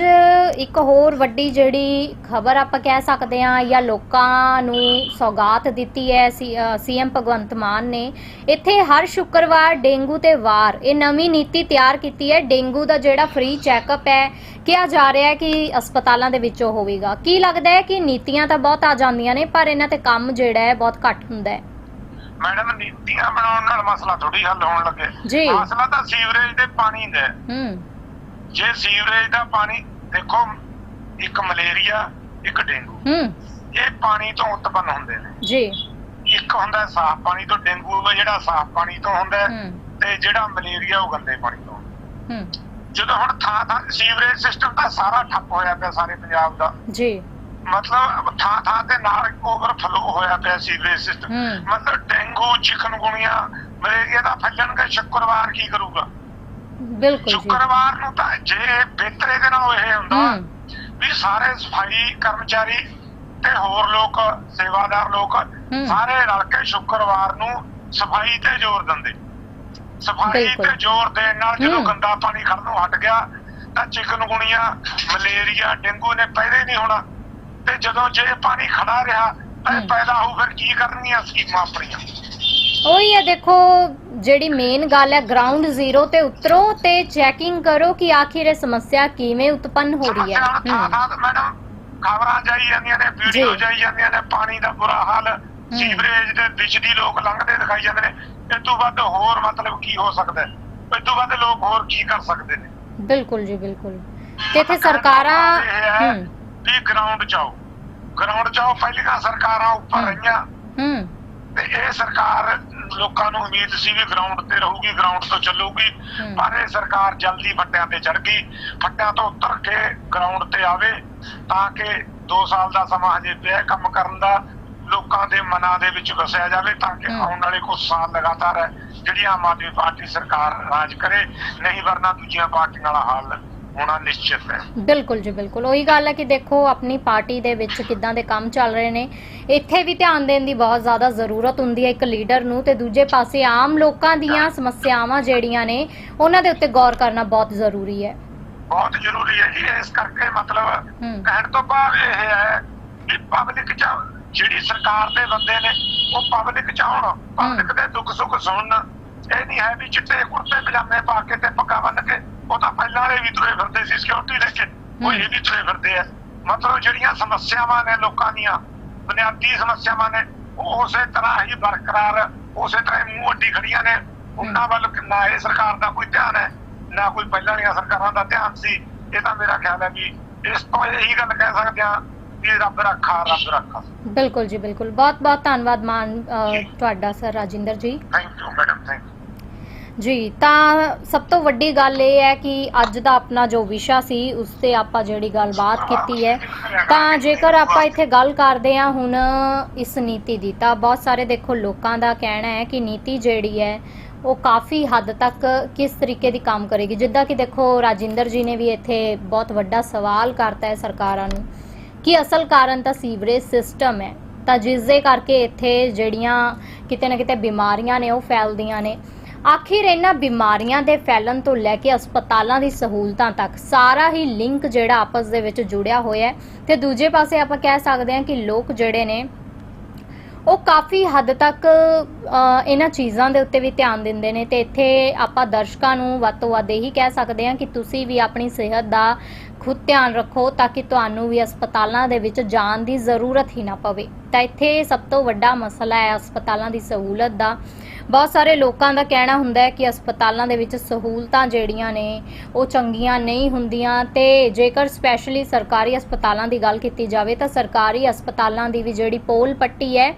A: ਇੱਕ ਹੋਰ ਵੱਡੀ ਜਿਹੜੀ ਖਬਰ ਆਪਾਂ ਕਹਿ ਸਕਦੇ ਹਾਂ ਜਾਂ ਲੋਕਾਂ ਨੂੰ ਸੌਗਾਤ ਦਿੱਤੀ ਹੈ ਸੀਐਮ ਭਗਵੰਤ ਮਾਨ ਨੇ। ਇੱਥੇ ਹਰ ਸ਼ੁੱਕਰਵਾਰ ਡੇਂਗੂ ਤੇ ਵਾਰ ਇਹ ਨਵੀਂ ਨੀਤੀ ਤਿਆਰ ਕੀਤੀ ਹੈ। ਡੇਂਗੂ ਦਾ ਜਿਹੜਾ ਫ੍ਰੀ ਚੈੱਕਅਪ ਹੈ ਕਿਹਾ ਜਾ ਰਿਹਾ ਹੈ ਕਿ ਹਸਪਤਾਲਾਂ ਦੇ ਵਿੱਚੋਂ ਹੋਵੇਗਾ। ਕੀ ਲੱਗਦਾ ਹੈ ਕਿ ਨੀਤੀਆਂ ਤਾਂ ਬਹੁਤ ਆ ਜਾਂਦੀਆਂ ਨੇ ਪਰ ਇਹਨਾਂ ਤੇ ਕੰਮ ਜਿਹੜਾ ਹੈ ਬਹੁਤ ਘੱਟ ਹੁੰਦਾ ਹੈ।
C: ਮੈਡਮ ਨੀਤੀਆਂ ਬਣਾਉਣ ਨਾਲ ਮਸਲਾ ਥੋੜੀ ਹੱਲ ਹੋਣ ਲੱਗੇ।
A: ਜੀ।
C: ਮਸਲਾ ਤਾਂ ਸੀਵਰੇਜ ਦੇ ਪਾਣੀ ਦਾ ਹੈ।
A: ਹੂੰ।
C: ਜੇ ਸੀਵਰੇਜ ਦਾ ਪਾਣੀ ਦੇਖੋ ਇੱਕ ਮਲੇਰੀਆ ਇੱਕ ਡੇਂਗੂ।
A: ਹੂੰ।
C: ਇਹ ਪਾਣੀ ਤੋਂ ਉਤਪੰਨ ਹੁੰਦੇ ਨੇ।
A: ਜੀ।
C: ਇੱਕ ਹੁੰਦਾ ਸਾਫ਼ ਪਾਣੀ ਤੋਂ ਡੇਂਗੂ ਵਾ ਜਿਹੜਾ ਸਾਫ਼ ਪਾਣੀ ਤੋਂ ਹੁੰਦਾ ਹੈ,
A: ਹੂੰ।
C: ਤੇ ਜਿਹੜਾ ਮਲੇਰੀਆ ਉਹ ਗੰਦੇ ਪਾਣੀ ਤੋਂ
A: ਹੂੰ।
C: ਜਦੋਂ ਹੁਣ ਥਾਂ ਥਾਂ ਸੀਵਰੇਜ ਸਿਸਟਮ ਤਾਂ ਸਾਰਾ ਠੱਪ ਹੋਇਆ ਪਿਆ ਸਾਰੇ ਪੰਜਾਬ ਦਾ।
A: ਜੀ।
C: ਮਤਲਬ ਥਾਂ ਥਾਂ ਤੇ ਨਾਲ ਓਵਰਫਲੋ ਹੋਇਆ ਪਿਆ ਸੀਵਰੇਜ ਸਿਸਟਮ। ਮਤਲਬ ਡੇਂਗੂ ਚਿਕਨਗੁਣੀਆ ਮਲੇਰੀਆ ਦਾ ਫੈਲਣਗੇ ਸ਼ੁੱਕਰਵਾਰ ਕੀ ਕਰੂਗਾ
A: ਬਿਲਕੁਲ ਜੀ
C: ਸ਼ੁੱਕਰਵਾਰ ਨੂੰ ਤਾਂ ਜੇ ਬਿਹਤਰੇ ਦੇ ਨਾਲ ਇਹ ਹੁੰਦਾ ਵੀ ਸਾਰੇ ਸਫ਼ਾਈ ਕਰਮਚਾਰੀ ਤੇ ਹੋਰ ਲੋਕ ਸੇਵਾਦਾਰ ਲੋਕ। ਸਾਰੇ ਰਲ ਕੇ ਸ਼ੁੱਕਰਵਾਰ ਨੂੰ ਸਫ਼ਾਈ ਤੇ ਜ਼ੋਰ ਦਿੰਦੇ ਸਫ਼ਾਈ। ਤੇ ਜ਼ੋਰ ਦੇਣ ਨਾਲ ਜਦੋਂ। ਗੰਦਾ ਪਾਣੀ ਖੜਨੋਂ ਹਟ ਗਿਆ ਤਾਂ ਚਿਕਨਗੁਣੀਆ ਮਲੇਰੀਆ ਡੇਂਗੂ ਨੇ ਪੈਦੇ ਨਹੀਂ ਹੋਣਾ ਤੇ ਜਦੋਂ ਜੇ ਪਾਣੀ ਖੜਾ ਰਿਹਾ ਤਾਂ ਇਹ
A: ਹੂੰ।
C: ਪੈਦਾ ਹੋਊ ਫਿਰ ਕੀ ਕਰਨਗੀਆਂ ਸਕੀਮਾਂ ਆਪਣੀਆਂ?
A: ਉਹੀ ਹੈ ਦੇਖੋ ਜਿਹੜੀ ਮੇਨ ਗੱਲ ਹੈ ਗਰਾਊਂਡ ਜ਼ੀਰੋ ਤੇ ਉਤਰੋ ਤੇ ਚੈਕਿੰਗ ਕਰੋ ਕਿ ਆਖਿਰ ਇਹ ਸਮੱਸਿਆ ਕਿਵੇਂ ਉਤਪੰਨ ਹੋ ਰਹੀ ਹੈ। ਹੂੰ।
C: ਮੈਡਮ ਖਬਰਾਂ ਜਾਈ ਜਾਂਦੀਆਂ ਨੇ ਵੀਡੀਓ। ਜਾਈ ਜਾਂਦੀਆਂ ਨੇ ਪਾਣੀ ਦਾ ਬੁਰਾ ਹਾਲ ਸੀਵਰੇਜ ਦੇ ਦੀ ਲੋਕ ਲੰਘਦੇ ਦਿਖਾਈ ਜਾਂਦੇ ਨੇ। ਇਸ ਤੋਂ ਵੱਧ ਹੋਰ ਮਤਲਬ ਕੀ ਹੋ ਸਕਦਾ ਹੈ? ਇਸ ਤੋਂ ਵੱਧ ਲੋਕ ਹੋਰ ਕੀ ਕਰ ਸਕਦੇ ਨੇ?
A: ਬਿਲਕੁਲ ਜੀ ਬਿਲਕੁਲ। ਤੇ ਇੱਥੇ ਸਰਕਾਰਾਂ
C: ਵੀ ਗਰਾਊਂਡ ਚਾਓ ਗਰਾਊਂਡ ਚਾਓ ਪਹਿਲੀਆਂ ਸਰਕਾਰਾਂ ਉੱਪਰ। ਰਹੀਆਂ
A: ਹੂੰ
C: ਤੇ ਇਹ ਸਰਕਾਰ ਲੋਕਾਂ ਨੂੰ ਉਮੀਦ ਸੀ ਵੀ ਗਰਾਊਂਡ ਤੇ ਰਹੂਗੀ ਗਰਾਊਂਡ ਤੋਂ ਚੱਲੂਗੀ। ਪਰ ਇਹ ਸਰਕਾਰ ਜਲਦੀ ਫੱਟਿਆਂ ਤੇ ਚੜ ਗਈ ਫੱਟਿਆਂ ਤੋਂ ਉਤਰ ਕੇ ਗਰਾਊਂਡ ਤੇ ਆਵੇ ਤਾਂ ਕਿ 2 ਸਾਲ ਦਾ ਸਮਾਂ ਹਜੇ ਪਿਆ ਕੰਮ ਕਰਨ ਦਾ ਲੋਕਾਂ ਦੇ ਮਨਾਂ ਦੇ ਵਿੱਚ ਵਸਿਆ ਜਾਵੇ ਤਾਂ ਕਿ। ਆਉਣ ਵਾਲੇ ਕੁਝ ਸਾਲ ਲਗਾਤਾਰ ਜਿਹੜੀ ਆਮ ਆਦਮੀ ਪਾਰਟੀ ਸਰਕਾਰ ਰਾਜ ਕਰੇ ਨਹੀਂ ਵਰਨਾ ਦੂਜੀਆਂ ਪਾਰਟੀਆਂ ਵਾਲਾ ਹਾਲ ਹੋਣਾ ਨਿਸ਼ਚਿਤ ਹੈ।
A: ਬਿਲਕੁਲ ਜੀ ਬਿਲਕੁਲ। ਉਹੀ ਗੱਲ ਹੈ ਕਿ ਦੇਖੋ ਆਪਣੀ ਪਾਰਟੀ ਦੇ ਵਿੱਚ ਕਿੱਦਾਂ ਦੇ ਕੰਮ ਚੱਲ ਰਹੇ ਨੇ। ਇੱਥੇ ਵੀ ਧਿਆਨ ਦੇਣ ਦੀ ਬਹੁਤ ਜ਼ਿਆਦਾ ਜ਼ਰੂਰਤ ਹੁੰਦੀ ਹੈ ਇੱਕ ਲੀਡਰ ਨੂੰ ਤੇ ਦੂਜੇ ਪਾਸੇ ਆਮ ਲੋਕਾਂ ਦੀਆਂ ਸਮੱਸਿਆਵਾਂ ਜਿਹੜੀਆਂ ਨੇ ਉਹਨਾਂ ਦੇ ਉੱਤੇ ਗੌਰ ਕਰਨਾ ਬਹੁਤ ਜ਼ਰੂਰੀ ਹੈ।
C: ਬਹੁਤ ਜ਼ਰੂਰੀ ਹੈ ਜੀ ਇਸ ਕਰਕੇ ਮਤਲਬ ਕਹਿਣ ਤੋਂ ਬਾਅਦ ਇਹ ਹੈ ਕਿ ਪਬਲਿਕ ਚ ਜਿਹੜੀ ਸਰਕਾਰ ਦੇ ਬੰਦੇ ਨੇ ਉਹ ਪਬਲਿਕ ਚ ਆਉਣ। ਪਬਲਿਕ ਦੇ ਦੁੱਖ ਸੁੱਖ ਸੁਣਨ। ਇਹ ਨਹੀਂ ਹੈ ਵੀ ਚਿੱਟੇ ਕੁੜਤੇ ਪਜਾਮੇ ਪਾ ਕੇ ਤੇ ਪੱਗਾ ਬੰਨ ਕੇ ਉਹ ਤਾਂ ਪਹਿਲਾਂ ਵਾਲੇ ਵੀ ਤੁਰੇ ਫਿਰਦੇ ਸੀ ਸਿਕਿਉਰਿਟੀ ਲੈ ਕੇ ਉਹ। ਇਹ ਵੀ ਤੁਰੇ ਫਿਰਦੇ ਆ। ਮਤਲਬ ਜਿਹੜੀਆਂ ਸਮੱਸਿਆਵਾਂ ਨੇ ਲੋਕਾਂ ਦੀਆਂ ਬੁਨਿਆਦੀ ਸਮੱਸਿਆਵਾਂ ਨੇ ਉਹ ਉਸੇ ਤਰ੍ਹਾਂ ਹੀ ਬਰਕਰਾਰ ਉਸੇ ਤਰ੍ਹਾਂ ਹੀ ਮੂੰਹ ਅੱਡੀ ਖੜੀਆਂ ਨੇ। ਉਹਨਾਂ ਵੱਲ ਨਾ ਇਹ ਸਰਕਾਰ ਦਾ ਕੋਈ ਧਿਆਨ ਹੈ ਨਾ ਕੋਈ ਪਹਿਲਾਂ ਵਾਲੀਆਂ ਸਰਕਾਰਾਂ ਦਾ ਧਿਆਨ ਸੀ। ਇਹ ਤਾਂ ਮੇਰਾ ਖਿਆਲ ਹੈ ਵੀ ਇਸ ਤੋਂ ਇਹੀ ਗੱਲ ਕਹਿ ਸਕਦੇ ਹਾਂ ਕਿ ਰੱਬ ਰੱਖਾ ਰੱਬ ਰੱਖਾ।
A: ਬਿਲਕੁਲ ਜੀ ਬਿਲਕੁਲ। ਬਹੁਤ ਬਹੁਤ ਧੰਨਵਾਦ ਮਾਨ ਤੁਹਾਡਾ sir Rajinder ji.
C: Thank you madam thank
A: ਜੀ, ਤਾਂ ਸਭ ਤੋਂ ਵੱਡੀ ਗੱਲ ਇਹ ਹੈ ਕਿ ਅੱਜ ਦਾ ਆਪਣਾ ਜੋ ਵਿਸ਼ਾ ਸੀ, ਉਸ ਤੇ ਆਪਾਂ ਜਿਹੜੀ ਗੱਲਬਾਤ ਕੀਤੀ ਹੈ। ਤਾਂ ਜੇਕਰ ਆਪਾਂ ਇੱਥੇ ਗੱਲ ਕਰਦੇ ਹਾਂ ਹੁਣ ਇਸ ਨੀਤੀ ਦੀ, ਤਾਂ ਬਹੁਤ ਸਾਰੇ ਦੇਖੋ ਲੋਕਾਂ ਦਾ ਕਹਿਣਾ ਹੈ ਕਿ ਨੀਤੀ ਜਿਹੜੀ ਹੈ, ਉਹ ਕਾਫੀ ਹੱਦ ਤੱਕ ਕਿਸ ਤਰੀਕੇ ਦੀ ਕੰਮ ਕਰੇਗੀ। ਜਿੱਦਾਂ ਕਿ ਦੇਖੋ ਰਾਜਿੰਦਰ ਜੀ ਨੇ ਵੀ ਇੱਥੇ ਬਹੁਤ ਵੱਡਾ ਸਵਾਲ ਕਰਤਾ ਹੈ ਸਰਕਾਰਾਂ ਨੂੰ ਕਿ ਅਸਲ ਕਾਰਨ ਤਾਂ ਸੀਵਰੇਜ ਸਿਸਟਮ ਹੈ। ਤਾਂ ਜਿਸ ਦੇ ਕਰਕੇ ਇੱਥੇ ਜਿਹੜੀਆਂ ਕਿਤੇ ਨਾ ਕਿਤੇ ਬਿਮਾਰੀਆਂ ਨੇ, ਉਹ ਫੈਲਦੀਆਂ ਨੇ। ਆਖਿਰ ਇਹਨਾਂ ਬਿਮਾਰੀਆਂ ਦੇ ਫੈਲਣ ਤੋਂ ਲੈ ਕੇ ਹਸਪਤਾਲਾਂ ਦੀ ਸਹੂਲਤਾਂ ਤੱਕ ਸਾਰਾ ਹੀ ਲਿੰਕ ਜਿਹੜਾ ਆਪਸ ਦੇ ਵਿੱਚ ਜੁੜਿਆ ਹੋਇਆ ਹੈ। ਤੇ ਦੂਜੇ ਪਾਸੇ ਆਪਾਂ ਕਹਿ ਸਕਦੇ ਹਾਂ ਕਿ ਲੋਕ ਜਿਹੜੇ ਨੇ, ਉਹ ਕਾਫੀ ਹੱਦ ਤੱਕ ਇਹਨਾਂ ਚੀਜ਼ਾਂ ਦੇ ਉੱਤੇ ਵੀ ਧਿਆਨ ਦਿੰਦੇ ਨੇ ਤੇ ਇੱਥੇ ਆਪਾਂ ਦਰਸ਼ਕਾਂ ਨੂੰ ਵੱਧ ਤੋਂ ਵੱਧ ਇਹੀ ਕਹਿ ਸਕਦੇ ਹਾਂ ਕਿ ਤੁਸੀਂ ਵੀ ਆਪਣੀ ਸਿਹਤ ਦਾ ਖੁਦ ਧਿਆਨ ਰੱਖੋ ਤਾਂ ਕਿ ਤੁਹਾਨੂੰ ਵੀ ਹਸਪਤਾਲਾਂ ਦੇ ਵਿੱਚ ਜਾਣ ਦੀ ਜ਼ਰੂਰਤ ਹੀ ਨਾ ਪਵੇ। ਤਾਂ ਇੱਥੇ ਸਭ ਤੋਂ ਵੱਡਾ ਮਸਲਾ ਹੈ ਹਸਪਤਾਲਾਂ ਦੀ ਸਹੂਲਤ ਦਾ ਬਹੁਤ ਸਾਰੇ ਲੋਕਾਂ ਦਾ ਕਹਿਣਾ ਹੁੰਦਾ ਹੈ ਕਿ ਹਸਪਤਾਲਾਂ ਦੇ ਵਿੱਚ ਸਹੂਲਤਾਂ ਜਿਹੜੀਆਂ ਨੇ, ਉਹ ਚੰਗੀਆਂ ਨਹੀਂ ਹੁੰਦੀਆਂ ਤੇ ਜੇਕਰ ਸਪੈਸ਼ਲੀ ਸਰਕਾਰੀ ਹਸਪਤਾਲਾਂ ਦੀ ਗੱਲ ਕੀਤੀ ਜਾਵੇ ਤਾਂ ਸਰਕਾਰੀ ਹਸਪਤਾਲਾਂ ਦੀ ਵੀ ਜਿਹੜੀ ਪੋਲ ਪੱਟੀ ਹੈ,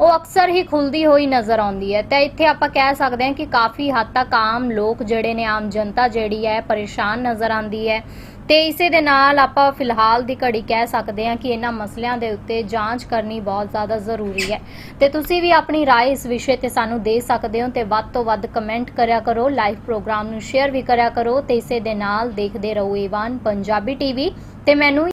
A: ਉਹ ਅਕਸਰ ਹੀ ਖੁੱਲਦੀ ਹੋਈ ਨਜ਼ਰ ਆਉਂਦੀ ਹੈ। ਤਾਂ ਇੱਥੇ ਆਪਾਂ ਕਹਿ ਸਕਦੇ ਹਾਂ ਕਿ ਕਾਫੀ ਹੱਦ ਤੱਕ ਆਮ ਲੋਕ ਜਿਹੜੇ ਨੇ, ਆਮ ਜਨਤਾ ਜਿਹੜੀ ਹੈ, ਪਰੇਸ਼ਾਨ ਨਜ਼ਰ ਆਉਂਦੀ ਹੈ। ਤੇ ਇਸੇ ਦੇ ਨਾਲ ਆਪਾਂ ਫਿਲਹਾਲ ਦੀ ਘੜੀ ਕਹਿ ਸਕਦੇ ਹਾਂ ਕਿ ਇਹਨਾਂ ਮਸਲਿਆਂ ਦੇ ਉੱਤੇ ਜਾਂਚ ਕਰਨੀ ਬਹੁਤ ਜ਼ਿਆਦਾ ਜ਼ਰੂਰੀ ਹੈ ਤੇ ਤੁਸੀਂ ਵੀ ਆਪਣੀ رائے ਇਸ ਵਿਸ਼ੇ ਤੇ ਸਾਨੂੰ ਦੇ ਸਕਦੇ ਹੋ ਤੇ ਵੱਧ ਤੋਂ ਵੱਧ ਕਮੈਂਟ ਕਰਿਆ ਕਰੋ ਲਾਈਵ ਪ੍ਰੋਗਰਾਮ ਨੂੰ ਸ਼ੇਅਰ ਵੀ ਕਰਿਆ ਕਰੋ ਤੇ ਇਸੇ ਦੇ ਨਾਲ ਦੇਖਦੇ ਰਹੋ ਏਵਾਨ ਪੰਜਾਬੀ ਟੀਵੀ ਤੇ ਮੈਨੂੰ